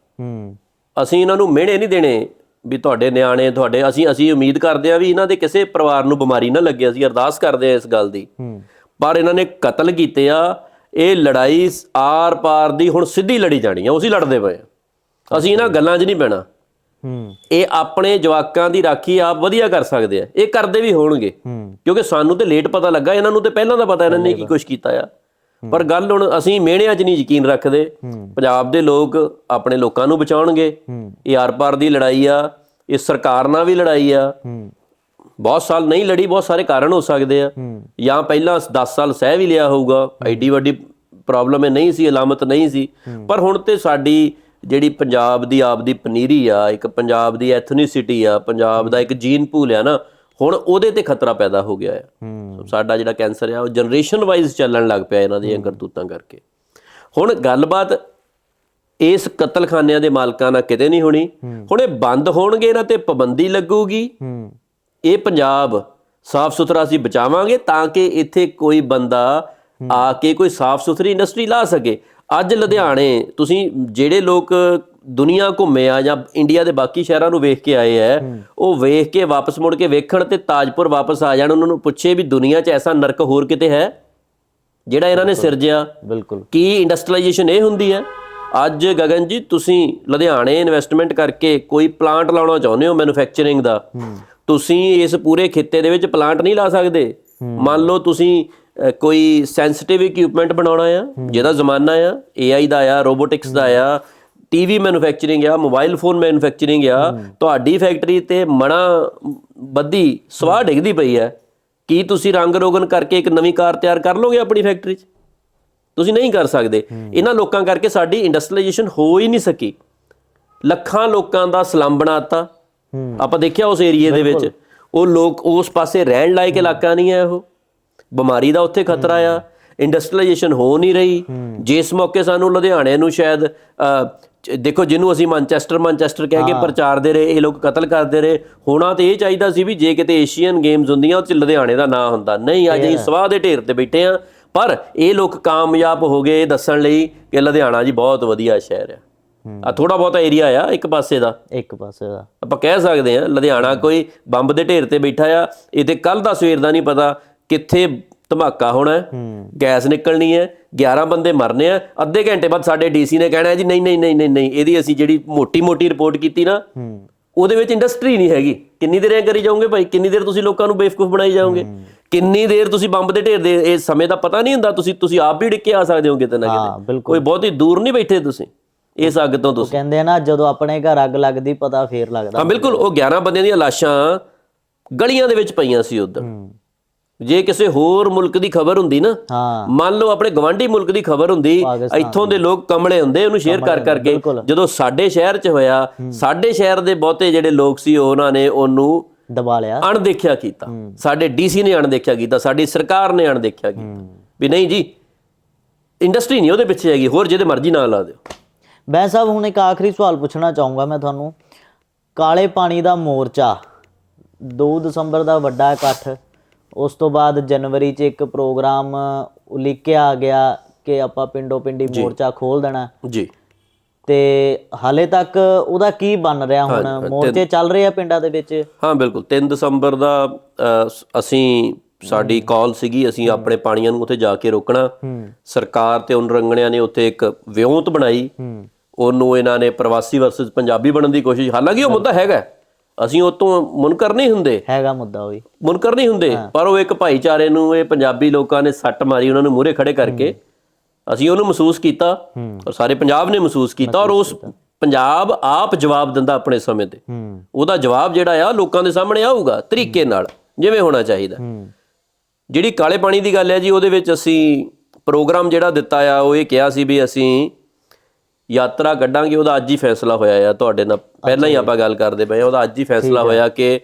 ਅਸੀਂ ਇਹਨਾਂ ਨੂੰ ਮਿਹਣੇ ਨਹੀਂ ਦੇਣੇ ਵੀ ਤੁਹਾਡੇ ਨਿਆਣੇ ਤੁਹਾਡੇ ਅਸੀਂ ਅਸੀਂ ਉਮੀਦ ਕਰਦੇ ਆ ਵੀ ਇਹਨਾਂ ਦੇ ਕਿਸੇ ਪਰਿਵਾਰ ਨੂੰ ਬਿਮਾਰੀ ਨਾ ਲੱਗੇ ਅਸੀਂ ਅਰਦਾਸ ਕਰਦੇ ਆ ਇਸ ਗੱਲ ਦੀ। ਪਰ ਇਹਨਾਂ ਨੇ ਕਤਲ ਕੀਤੇ ਆ। ਇਹ ਲੜਾਈ ਆਰ ਪਾਰ ਦੀ ਹੁਣ ਸਿੱਧੀ ਲੜੀ ਜਾਣੀ ਆ ਉਸੇ ਲੜਦੇ ਪਏ ਆ। ਅਸੀਂ ਇਹਨਾਂ ਗੱਲਾਂ 'ਚ ਨਹੀਂ ਪੈਣਾ ਹੂੰ। ਇਹ ਆਪਣੇ ਜਵਾਕਾਂ ਦੀ ਰਾਖੀ ਆਪ ਵਧੀਆ ਕਰ ਸਕਦੇ ਆ। ਇਹ ਕਰਦੇ ਵੀ ਹੋਣਗੇ। ਕਿਉਂਕਿ ਸਾਨੂੰ ਤੇ ਲੇਟ ਪਤਾ ਲੱਗਾ ਇਹਨਾਂ ਨੂੰ ਤੇ ਪਹਿਲਾਂ ਦਾ ਪਤਾ ਇਹਨਾਂ ਨੇ ਕੀ ਕੁਝ ਕੀਤਾ ਆ। ਪਰ ਗੱਲ ਹੁਣ ਅਸੀਂ ਮਿਹਣਿਆਂ 'ਚ ਨਹੀਂ ਯਕੀਨ ਰੱਖਦੇ। ਪੰਜਾਬ ਦੇ ਲੋਕ ਆਪਣੇ ਲੋਕਾਂ ਨੂੰ ਬਚਾਉਣਗੇ। ਇਹ ਆਰ-ਪਾਰ ਦੀ ਲੜਾਈ ਆ। ਇਹ ਸਰਕਾਰ ਨਾਲ ਵੀ ਲੜਾਈ ਆ। ਬਹੁਤ ਸਾਲ ਨਹੀਂ ਲੜੀ ਬਹੁਤ ਸਾਰੇ ਕਾਰਨ ਹੋ ਸਕਦੇ ਆ। ਜਾਂ ਪਹਿਲਾਂ 10 ਸਾਲ ਸਹਿ ਵੀ ਲਿਆ ਹੋਊਗਾ ਐਡੀ ਵੱਡੀ ਪ੍ਰੋਬਲਮ ਇਹ ਨਹੀਂ ਸੀ ਅਲਾਮਤ ਨਹੀਂ ਸੀ। ਪਰ ਹੁਣ ਤੇ ਸਾਡੀ ਜਿਹੜੀ ਪੰਜਾਬ ਦੀ ਆਪ ਦੀ ਪਨੀਰੀ ਆ ਇੱਕ ਪੰਜਾਬ ਦੀ ਐਥਨੀਸਿਟੀ ਆ ਪੰਜਾਬ ਦਾ ਇੱਕ ਜੀਨ ਪੂਲ ਆ ਨਾ ਹੁਣ ਉਹਦੇ ਤੇ ਖਤਰਾ ਪੈਦਾ ਹੋ ਗਿਆ ਆ। ਹੂੰ। ਸਾਡਾ ਜਿਹੜਾ ਕੈਂਸਰ ਆ ਉਹ ਜਨਰੇਸ਼ਨ ਵਾਈਜ਼ ਚੱਲਣ ਲੱਗ ਪਿਆ ਇਹਨਾਂ ਦੀਆਂ ਕਰਤੂਤਾਂ ਕਰਕੇ। ਹੁਣ ਗੱਲਬਾਤ ਇਸ ਕਤਲਖਾਨਿਆਂ ਦੇ ਮਾਲਕਾਂ ਨਾਲ ਕਿਤੇ ਨਹੀਂ ਹੋਣੀ। ਹੁਣ ਇਹ ਬੰਦ ਹੋਣਗੇ ਇਹਨਾਂ ਤੇ ਪਾਬੰਦੀ ਲੱਗੂਗੀ। ਇਹ ਪੰਜਾਬ ਸਾਫ਼ ਸੁਥਰਾ ਅਸੀਂ ਬਚਾਵਾਂਗੇ ਤਾਂ ਕਿ ਇੱਥੇ ਕੋਈ ਬੰਦਾ ਆ ਕੇ ਕੋਈ ਸਾਫ਼ ਸੁਥਰੀ ਇੰਡਸਟਰੀ ਲਾ ਸਕੇ। ਅੱਜ ਲੁਧਿਆਣੇ ਤੁਸੀਂ ਜਿਹੜੇ ਲੋਕ ਦੁਨੀਆ ਘੁੰਮੇ ਆ ਜਾਂ ਇੰਡੀਆ ਦੇ ਬਾਕੀ ਸ਼ਹਿਰਾਂ ਨੂੰ ਵੇਖ ਕੇ ਆਏ ਐ ਉਹ ਵੇਖ ਕੇ ਵਾਪਸ ਮੁੜ ਕੇ ਵੇਖਣ ਤੇ ਤਾਜਪੁਰ ਵਾਪਸ ਆ ਜਾਣ ਉਹਨਾਂ ਨੂੰ ਪੁੱਛੇ ਵੀ ਦੁਨੀਆ 'ਚ ਐਸਾ ਨਰਕ ਹੋਰ ਕਿਤੇ ਹੈ? ਜਿਹੜਾ ਇਹਨਾਂ ਨੇ ਸਿਰਜਿਆ। ਬਿਲਕੁਲ। ਕੀ ਇੰਡਸਟਰੀਲਾਈਜੇਸ਼ਨ ਇਹ ਹੁੰਦੀ ਹੈ? ਅੱਜ ਗਗਨ ਜੀ ਤੁਸੀਂ ਲੁਧਿਆਣੇ ਇਨਵੈਸਟਮੈਂਟ ਕਰਕੇ ਕੋਈ ਪਲਾਂਟ ਲਾਉਣਾ ਚਾਹੁੰਦੇ ਹੋ ਮੈਨੂਫੈਕਚਰਿੰਗ ਦਾ? ਤੁਸੀਂ ਇਸ ਪੂਰੇ ਖਿੱਤੇ ਦੇ ਵਿੱਚ ਪਲਾਂਟ ਨਹੀਂ ਲਾ ਸਕਦੇ। ਮੰਨ ਲਓ ਤੁਸੀਂ ਕੋਈ ਸੈਂਸਿਟਿਵ ਇਕਵਿਪਮੈਂਟ ਬਣਾਉਣਾ ਆ ਜਿਹਦਾ ਜ਼ਮਾਨਾ ਆ AI ਦਾ ਆ ਰੋਬੋਟਿਕਸ ਦਾ ਆ ਟੀਵੀ ਮੈਨੂਫੈਕਚਰਿੰਗ ਆ ਮੋਬਾਈਲ ਫੋਨ ਮੈਨੂਫੈਕਚਰਿੰਗ ਆ ਤੁਹਾਡੀ ਫੈਕਟਰੀ ਤੇ ਮਣਾ ਬੱਦੀ ਸਵਾਹ ਡਿੱਗਦੀ ਪਈ ਹੈ ਕੀ ਤੁਸੀਂ ਰੰਗ ਰੋਗਨ ਕਰਕੇ ਇੱਕ ਨਵੀਂ ਕਾਰ ਤਿਆਰ ਕਰ ਲੋਗੇ ਆਪਣੀ ਫੈਕਟਰੀ 'ਚ? ਤੁਸੀਂ ਨਹੀਂ ਕਰ ਸਕਦੇ। ਇਹਨਾਂ ਲੋਕਾਂ ਕਰਕੇ ਸਾਡੀ ਇੰਡਸਟਰੀਲਾਈਜੇਸ਼ਨ ਹੋ ਹੀ ਨਹੀਂ ਸਕੀ। ਲੱਖਾਂ ਲੋਕਾਂ ਦਾ ਸਲਮ ਬਣਾਤਾ ਆਪਾਂ ਦੇਖਿਆ ਉਸ ਏਰੀਏ ਦੇ ਵਿੱਚ ਉਹ ਲੋਕ ਉਸ ਪਾਸੇ ਰਹਿਣ ਲਾਇਕ ਇਲਾਕਾ ਨਹੀਂ ਹੈ ਉਹ। ਬਿਮਾਰੀ ਦਾ ਉੱਥੇ ਖਤਰਾ ਆ। ਇੰਡਸਟਰੀਲਾਈਜੇਸ਼ਨ ਹੋ ਨਹੀਂ ਰਹੀ। ਜਿਸ ਮੌਕੇ ਸਾਨੂੰ ਲੁਧਿਆਣੇ ਨੂੰ ਸ਼ਾਇਦ ਦੇਖੋ ਜਿਹਨੂੰ ਅਸੀਂ ਮਾਂਚੈਸਟਰ ਮਾਂਚੈਸਟਰ ਕਹਿ ਕੇ ਪ੍ਰਚਾਰਦੇ ਰਹੇ ਇਹ ਲੋਕ ਕਤਲ ਕਰਦੇ ਰਹੇ। ਹੋਣਾ ਤੇ ਇਹ ਚਾਹੀਦਾ ਸੀ ਵੀ ਜੇ ਕਿਤੇ ਏਸ਼ੀਅਨ ਗੇਮਸ ਹੁੰਦੀਆਂ ਉਹ ਚ ਲੁਧਿਆਣੇ ਦਾ ਨਾਂ ਹੁੰਦਾ। ਨਹੀਂ ਅੱਜ ਅਸੀਂ ਸਵਾਹ ਦੇ ਢੇਰ ਤੇ ਬੈਠੇ ਆ ਪਰ ਇਹ ਲੋਕ ਕਾਮਯਾਬ ਹੋ ਗਏ ਦੱਸਣ ਲਈ ਕਿ ਲੁਧਿਆਣਾ ਜੀ ਬਹੁਤ ਵਧੀਆ ਸ਼ਹਿਰ ਆ। ਆ ਥੋੜਾ ਬਹੁਤਾ ਏਰੀਆ ਆ ਇੱਕ ਪਾਸੇ ਦਾ। ਇੱਕ ਪਾਸੇ ਦਾ। ਆਪਾਂ ਕਹਿ ਸਕਦੇ ਆ ਲੁਧਿਆਣਾ ਕੋਈ ਬੰਬ ਦੇ ਢੇਰ ਤੇ ਬੈਠਾ ਆ ਇਹ ਤੇ ਕੱਲ ਦਾ ਸਵੇਰ ਦਾ ਨਹੀਂ ਪਤਾ ਕਿੱਥੇ ਧਮਾਕਾ ਹੋਣਾ ਹੈ। ਗੈਸ ਨਿਕਲਣੀ ਹੈ 11 ਬੰਦੇ ਮਰਨੇ ਆ ਅੱਧੇ ਘੰਟੇ ਬਾਅਦ ਸਾਡੇ ਡੀਸੀ ਨੇ ਕਹਿਣਾ ਜੀ ਨਹੀਂ ਨਹੀਂ ਨਹੀਂ ਨਹੀਂ ਨਹੀਂ ਇਹਦੀ ਅਸੀਂ ਜਿਹੜੀ ਮੋਟੀ ਮੋਟੀ ਰਿਪੋਰਟ ਕੀਤੀ ਨਾ ਉਹਦੇ ਵਿੱਚ ਇੰਡਸਟਰੀ ਨਹੀਂ ਹੈਗੀ। ਕਿੰਨੀ ਦੇਰ ਐ ਕਰੀ ਜਾਓਗੇ ਭਾਈ? ਕਿੰਨੀ ਦੇਰ ਤੁਸੀਂ ਲੋਕਾਂ ਨੂੰ ਬੇਵਕੂਫ ਬਣਾਈ ਜਾਓਗੇ? ਕਿੰਨੀ ਦੇਰ ਤੁਸੀਂ ਬੰਬ ਦੇ ਢੇਰ ਦੇ ਇਹ ਸਮੇਂ ਦਾ ਪਤਾ ਨਹੀਂ ਹੁੰਦਾ ਤੁਸੀਂ ਤੁਸੀਂ ਆਪ ਵੀ ਡਿੱਕੇ ਆ ਸਕਦੇ ਹੋ ਕਿਤੇ ਨਾ ਕਿਤੇ। ਕੋਈ ਬਹੁਤੀ ਦੂਰ ਨਹੀਂ ਬੈਠੇ ਤੁਸੀਂ। ਇਸ ਅੱਗ ਤੋਂ ਤੁਸੀਂ ਕਹਿੰਦੇ ਆ ਨਾ ਜਦੋਂ ਆਪਣੇ ਘਰ ਅੱਗ ਲੱਗਦੀ ਪਤਾ ਫੇਰ ਲੱਗਦਾ। ਹਾਂ ਬਿਲਕੁਲ ਉਹ 11 ਬੰਦਿਆਂ ਦੀਆਂ ਲਾਸ਼ਾਂ ਗਲੀਆਂ ਦੇ ਵਿੱਚ ਪਈਆਂ ਸੀ ਉਦੋਂ ਜੇ ਕਿਸੇ ਹੋਰ ਮੁਲਕ ਦੀ ਖਬਰ ਹੁੰਦੀ ਨਾ ਹਾਂ। ਮੰਨ ਲਓ ਆਪਣੇ ਗਵਾਂਢੀ ਮੁਲਕ ਦੀ ਖਬਰ ਹੁੰਦੀ ਇੱਥੋਂ ਦੇ ਲੋਕ ਕਮਲੇ ਹੁੰਦੇ ਉਹਨੂੰ ਸ਼ੇਅਰ ਕਰ ਕਰਕੇ। ਜਦੋਂ ਸਾਡੇ ਸ਼ਹਿਰ 'ਚ ਹੋਇਆ ਸਾਡੇ ਸ਼ਹਿਰ ਦੇ ਬਹੁਤੇ ਜਿਹੜੇ ਲੋਕ ਸੀ ਉਹਨਾਂ ਨੇ ਉਹਨੂੰ ਦਬਾ ਲਿਆ। ਅਣਦੇਖਿਆ ਕੀਤਾ। ਸਾਡੇ ਡੀਸੀ ਨੇ ਅਣਦੇਖਿਆ ਕੀਤਾ ਸਾਡੀ ਸਰਕਾਰ ਨੇ ਅਣਦੇਖਿਆ ਕੀਤਾ। ਵੀ ਨਹੀਂ ਜੀ ਇੰਡਸਟਰੀ ਨਹੀਂ ਉਹਦੇ ਪਿੱਛੇ ਹੈਗੀ ਹੋਰ ਜਿਹਦੇ ਮਰਜ਼ੀ ਨਾਂ ਲਾ ਦਿਓ। ਬੈਂ ਸਾਹਿਬ ਹੁਣ ਇੱਕ ਆਖਰੀ ਸਵਾਲ ਪੁੱਛਣਾ ਚਾਹੂੰਗਾ ਮੈਂ ਤੁਹਾਨੂੰ। ਕਾਲੇ ਪਾਣੀ ਦਾ ਮੋਰਚਾ 2 ਦਸੰਬਰ ਦਾ ਵੱਡਾ ਇਕੱਠ ਉਸ ਤੋਂ ਬਾਅਦ ਜਨਵਰੀ 'ਚ ਇੱਕ ਪ੍ਰੋਗਰਾਮ ਉਲੀਕਿਆ ਗਿਆ ਕਿ ਆਪਾਂ ਪਿੰਡੋ ਪਿੰਡੀ ਮੋਰਚਾ ਖੋਲ ਦੇਣਾ। ਜੀ। ਤੇ ਹਾਲੇ ਤੱਕ ਉਹਦਾ ਕੀ ਬਣ ਰਿਹਾ ਹੁਣ? ਮੋਰਚੇ ਚੱਲ ਰਹੇ ਆ ਪਿੰਡਾਂ ਦੇ ਵਿੱਚ? ਹਾਂ ਬਿਲਕੁਲ। 3 ਦਸੰਬਰ ਦਾ ਅਸੀਂ ਸਾਡੀ ਕਾਲ ਸੀਗੀ ਅਸੀਂ ਆਪਣੇ ਪਾਣੀਆਂ ਨੂੰ ਉੱਥੇ ਜਾ ਕੇ ਰੋਕਣਾ। ਸਰਕਾਰ ਤੇ ਉਹਨਾਂ ਰੰਗਣਿਆਂ ਨੇ ਉੱਥੇ ਇੱਕ ਵਿਉਂਤ ਬਣਾਈ। ਉਹਨੂੰ ਇਹਨਾਂ ਨੇ ਪ੍ਰਵਾਸੀ ਵਰਸਸ ਪੰਜਾਬੀ ਬਣਨ ਦੀ ਕੋਸ਼ਿਸ਼ ਹਾਲਾਂਕਿ ਉਹ ਮੁੱਦਾ ਹੈਗਾ ਅਸੀਂ ਉਹ ਤੋਂ ਮੁਨਕਰ ਨਹੀਂ ਹੁੰਦੇ। ਹੈਗਾ ਮੁੱਦਾ ਉਹ ਮੁਨਕਰ ਨਹੀਂ ਹੁੰਦੇ ਪਰ ਉਹ ਇੱਕ ਭਾਈਚਾਰੇ ਨੂੰ ਇਹ ਪੰਜਾਬੀ ਲੋਕਾਂ ਨੇ ਸੱਟ ਮਾਰੀ ਉਹਨਾਂ ਨੂੰ ਮੂਹਰੇ ਖੜੇ ਕਰਕੇ ਅਸੀਂ ਉਹਨੂੰ ਮਹਿਸੂਸ ਕੀਤਾ ਔਰ ਸਾਰੇ ਪੰਜਾਬ ਨੇ ਮਹਿਸੂਸ ਕੀਤਾ ਔਰ ਉਸ ਪੰਜਾਬ ਆਪ ਜਵਾਬ ਦਿੰਦਾ ਆਪਣੇ ਸਮੇਂ ਤੇ। ਉਹਦਾ ਜਵਾਬ ਜਿਹੜਾ ਆ ਲੋਕਾਂ ਦੇ ਸਾਹਮਣੇ ਆਊਗਾ ਤਰੀਕੇ ਨਾਲ ਜਿਵੇਂ ਹੋਣਾ ਚਾਹੀਦਾ। ਜਿਹੜੀ ਕਾਲੇ ਪਾਣੀ ਦੀ ਗੱਲ ਹੈ ਜੀ ਉਹਦੇ ਵਿੱਚ ਅਸੀਂ ਪ੍ਰੋਗਰਾਮ ਜਿਹੜਾ ਦਿੱਤਾ ਆ ਉਹ ਇਹ ਕਿਹਾ ਸੀ ਵੀ ਅਸੀਂ ਯਾਤਰਾ ਕੱਢਾਂਗੇ ਉਹਦਾ ਅੱਜ ਹੀ ਫੈਸਲਾ ਹੋਇਆ ਆ ਤੁਹਾਡੇ ਨਾਲ। ਪਹਿਲਾਂ ਹੀ ਆਪਾਂ ਗੱਲ ਕਰਦੇ ਪਏ ਆ ਉਹਦਾ ਅੱਜ ਹੀ ਫੈਸਲਾ ਹੋਇਆ ਕਿ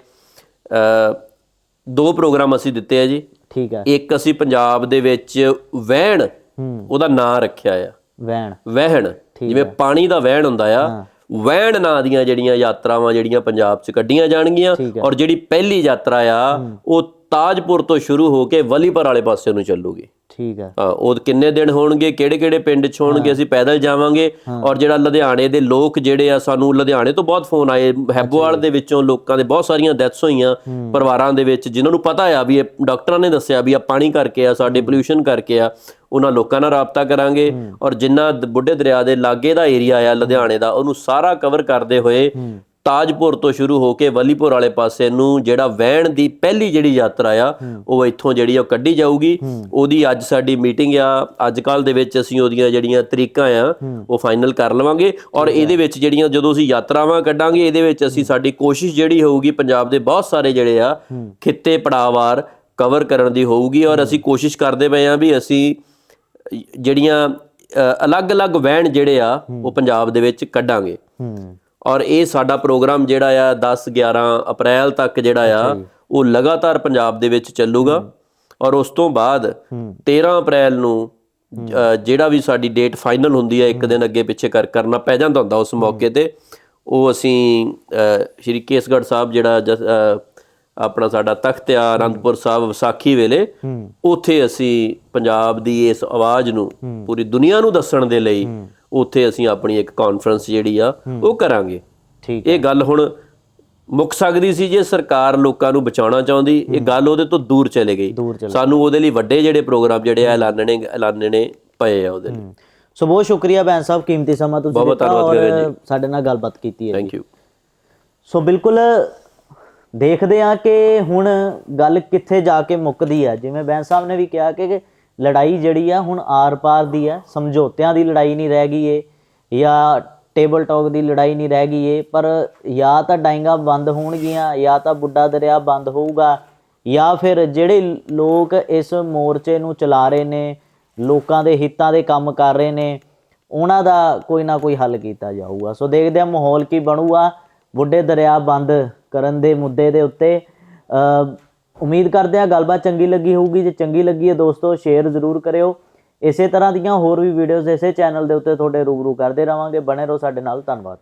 ਦੋ ਪ੍ਰੋਗਰਾਮ ਅਸੀਂ ਦਿੱਤੇ ਆ ਜੀ। ਠੀਕ ਹੈ। ਇੱਕ ਅਸੀਂ ਪੰਜਾਬ ਦੇ ਵਿੱਚ ਵਹਿਣ ਉਹਦਾ ਨਾਂ ਰੱਖਿਆ ਆ। ਵੈਣ ਵਹਿਣ ਜਿਵੇਂ ਪਾਣੀ ਦਾ ਵਹਿਣ ਹੁੰਦਾ ਆ ਵਹਿਣ ਨਾਂ ਦੀਆਂ ਜਿਹੜੀਆਂ ਯਾਤਰਾਵਾਂ ਜਿਹੜੀਆਂ ਪੰਜਾਬ 'ਚ ਕੱਢੀਆਂ ਜਾਣਗੀਆਂ। ਔਰ ਜਿਹੜੀ ਪਹਿਲੀ ਯਾਤਰਾ ਆ ਉਹ ਤਾਜਪੁਰ ਤੋਂ ਸ਼ੁਰੂ ਹੋ ਕੇ ਵਲੀਪੁਰ ਵਾਲੇ ਪਾਸੇ ਨੂੰ ਚੱਲੂਗੀ। ਠੀਕ ਹੈ ਹਾਂ ਉਹ ਕਿੰਨੇ ਦਿਨ ਹੋਣਗੇ ਕਿਹੜੇ ਕਿਹੜੇ ਪਿੰਡ 'ਚ ਹੋਣਗੇ ਅਸੀਂ ਪੈਦਲ ਜਾਵਾਂਗੇ ਔਰ ਜਿਹੜਾ ਲੁਧਿਆਣੇ ਦੇ ਲੋਕ ਜਿਹੜੇ ਆ ਸਾਨੂੰ ਲੁਧਿਆਣੇ ਤੋਂ ਬਹੁਤ ਫੋਨ ਆਏ ਹੈਬੋਵਾਲ ਦੇ ਵਿੱਚੋਂ ਲੋਕਾਂ ਦੇ ਬਹੁਤ ਸਾਰੀਆਂ ਡੈਥਸ ਹੋਈਆਂ ਪਰਿਵਾਰਾਂ ਦੇ ਵਿੱਚ ਜਿਨ੍ਹਾਂ ਨੂੰ ਪਤਾ ਆ ਵੀ ਇਹ ਡਾਕਟਰਾਂ ਨੇ ਦੱਸਿਆ ਵੀ ਆ ਪਾਣੀ ਕਰਕੇ ਆ ਸਾਡੇ ਪੋਲਿਊਸ਼ਨ ਕਰਕੇ ਆ ਉਹਨਾਂ ਲੋਕਾਂ ਨਾਲ ਰਾਬਤਾ ਕਰਾਂਗੇ ਔਰ ਜਿੰਨਾ ਬੁੱਢੇ ਦਰਿਆ ਦੇ ਲਾਗੇ ਦਾ ਏਰੀਆ ਆ ਲੁਧਿਆਣੇ ਦਾ ਉਹਨੂੰ ਸਾਰਾ ਕਵਰ ਕਰਦੇ ਹੋਏ ਤਾਜਪੁਰ ਤੋਂ ਸ਼ੁਰੂ ਹੋ ਕੇ ਵਲੀਪੁਰ ਵਾਲੇ ਪਾਸੇ ਨੂੰ ਜਿਹੜਾ ਵਹਿਣ ਦੀ ਪਹਿਲੀ ਜਿਹੜੀ ਯਾਤਰਾ ਆ ਉਹ ਇੱਥੋਂ ਜਿਹੜੀ ਉਹ ਕੱਢੀ ਜਾਊਗੀ। ਉਹਦੀ ਅੱਜ ਸਾਡੀ ਮੀਟਿੰਗ ਆ ਅੱਜ ਕੱਲ ਦੇ ਵਿੱਚ ਅਸੀਂ ਉਹਦੀਆਂ ਜਿਹੜੀਆਂ ਤਰੀਕਾਂ ਆ ਉਹ ਫਾਈਨਲ ਕਰ ਲਵਾਂਗੇ। ਔਰ ਇਹਦੇ ਵਿੱਚ ਜਿਹੜੀਆਂ ਜਦੋਂ ਅਸੀਂ ਯਾਤਰਾਵਾਂ ਕੱਢਾਂਗੇ ਇਹਦੇ ਵਿੱਚ ਅਸੀਂ ਸਾਡੀ ਕੋਸ਼ਿਸ਼ ਜਿਹੜੀ ਹੋਊਗੀ ਪੰਜਾਬ ਦੇ ਬਹੁਤ ਸਾਰੇ ਜਿਹੜੇ ਆ ਖਿੱਤੇ ਪੜਾਵਾਰ ਕਵਰ ਕਰਨ ਦੀ ਹੋਊਗੀ। ਔਰ ਅਸੀਂ ਕੋਸ਼ਿਸ਼ ਕਰਦੇ ਪਏ ਆ ਵੀ ਅਸੀਂ ਜਿਹੜੀਆਂ ਅਲੱਗ-ਅਲੱਗ ਵਹਿਣ ਜਿਹੜੇ ਆ ਉਹ ਪੰਜਾਬ ਦੇ ਵਿੱਚ ਕੱਢਾਂਗੇ। ਔਰ ਇਹ ਸਾਡਾ ਪ੍ਰੋਗਰਾਮ ਜਿਹੜਾ ਆ 10 11 ਅਪ੍ਰੈਲ ਤੱਕ ਜਿਹੜਾ ਆ ਉਹ ਲਗਾਤਾਰ ਪੰਜਾਬ ਦੇ ਵਿੱਚ ਚੱਲੂਗਾ। ਔਰ ਉਸ ਤੋਂ ਬਾਅਦ 13 ਅਪ੍ਰੈਲ ਨੂੰ ਜਿਹੜਾ ਵੀ ਸਾਡੀ ਡੇਟ ਫਾਈਨਲ ਹੁੰਦੀ ਹੈ ਇੱਕ ਦਿਨ ਅੱਗੇ ਪਿੱਛੇ ਕਰ ਕਰਨਾ ਪੈ ਜਾਂਦਾ ਹੁੰਦਾ ਉਸ ਮੌਕੇ ਤੇ ਉਹ ਅਸੀਂ ਸ਼੍ਰੀ ਕੇਸਗੜ੍ਹ ਸਾਹਿਬ ਜਿਹੜਾ ਆਪਣਾ ਸਾਡਾ ਤਖਤ ਆ ਆਨੰਦਪੁਰ ਸਾਹਿਬ ਵਿਸਾਖੀ ਵੇਲੇ ਉੱਥੇ ਅਸੀਂ ਪੰਜਾਬ ਦੀ ਇਸ ਆਵਾਜ਼ ਨੂੰ ਪੂਰੀ ਦੁਨੀਆ ਨੂੰ ਦੱਸਣ ਦੇ ਲਈ ਉੱਥੇ ਅਸੀਂ ਆਪਣੀ ਇੱਕ ਕਾਨਫਰੰਸ ਜਿਹੜੀ ਆ ਉਹ ਕਰਾਂਗੇ। ਠੀਕ ਇਹ ਗੱਲ ਹੁਣ ਮੁੱਕ ਸਕਦੀ ਸੀ ਜੇ ਸਰਕਾਰ ਲੋਕਾਂ ਨੂੰ ਬਚਾਉਣਾ ਚਾਹੁੰਦੀ ਇਹ ਗੱਲ ਉਹਦੇ ਤੋਂ ਦੂਰ ਚਲੇ ਗਈ। ਸਾਨੂੰ ਉਹਦੇ ਲਈ ਵੱਡੇ ਜਿਹੜੇ ਪ੍ਰੋਗਰਾਮ ਜਿਹੜੇ ਐਲਾਨਣੇ ਐਲਾਨਣੇ ਪਏ ਆ ਉਹਦੇ ਲਈ। ਸੋ ਬਹੁਤ ਸ਼ੁਕਰੀਆ ਬੈਨ ਸਾਹਿਬ ਕੀਮਤੀ ਸਮਾਂ ਤੁਸੀਂ ਬਹੁਤ ਦਿੱਤਾ ਔਰ ਸਾਡੇ ਨਾਲ ਗੱਲਬਾਤ ਕੀਤੀ ਹੈ ਥੈਂਕ ਯੂ ਸੋ ਬਿਲਕੁਲ ਦੇਖਦੇ ਆ ਕਿ ਹੁਣ ਗੱਲ ਕਿੱਥੇ ਜਾ ਕੇ ਮੁੱਕਦੀ ਹੈ। ਜਿਵੇਂ ਬੈਨ ਸਾਹਿਬ ਨੇ ਵੀ ਕਿਹਾ ਕਿ ਲੜਾਈ ਜਿਹੜੀ ਆ ਹੁਣ ਆਰ-ਪਾਰ ਦੀ ਆ, ਸਮਝੌਤਿਆਂ ਦੀ ਲੜਾਈ ਨਹੀਂ ਰਹਿ ਗਈ ਏ, ਜਾਂ ਟੇਬਲ ਟਾਕ ਦੀ ਲੜਾਈ ਨਹੀਂ ਰਹਿ ਗਈ ਏ, ਪਰ ਜਾਂ ਤਾਂ ਡਾਈਂਗਾ ਬੰਦ ਹੋਣਗੀਆਂ, ਜਾਂ ਤਾਂ ਬੁੱਢਾ ਦਰਿਆ ਬੰਦ ਹੋਊਗਾ, ਜਾਂ ਫਿਰ ਜਿਹੜੇ ਲੋਕ ਇਸ ਮੋਰਚੇ ਨੂੰ ਚਲਾ ਰਹੇ ਨੇ, ਲੋਕਾਂ ਦੇ ਹਿੱਤਾਂ ਦੇ ਕੰਮ ਕਰ ਰਹੇ ਨੇ, ਉਹਨਾਂ ਦਾ ਕੋਈ ਨਾ ਕੋਈ ਹੱਲ ਕੀਤਾ ਜਾਊਗਾ। ਸੋ ਦੇਖਦੇ ਆ ਮਾਹੌਲ ਕੀ ਬਣੂਗਾ, ਬੁੱਢੇ ਦਰਿਆ ਬੰਦ ਕਰਨ ਦੇ ਮੁੱਦੇ ਦੇ ਉੱਤੇ ਉਮੀਦ ਕਰਦੇ ਆ ਗੱਲਬਾਤ ਚੰਗੀ ਲੱਗੀ ਹੋਊਗੀ। ਜੇ ਚੰਗੀ ਲੱਗੀ ਹੈ ਦੋਸਤੋ ਸ਼ੇਅਰ ਜ਼ਰੂਰ ਕਰਿਓ। ਇਸੇ ਤਰ੍ਹਾਂ ਦੀਆਂ ਹੋਰ ਵੀ ਵੀਡੀਓਜ਼ ਇਸੇ ਚੈਨਲ ਦੇ ਉੱਤੇ ਤੁਹਾਡੇ ਰੂਬਰੂ ਕਰਦੇ ਰਵਾਂਗੇ। ਬਣੇ ਰਹੋ ਸਾਡੇ ਨਾਲ। ਧੰਨਵਾਦ।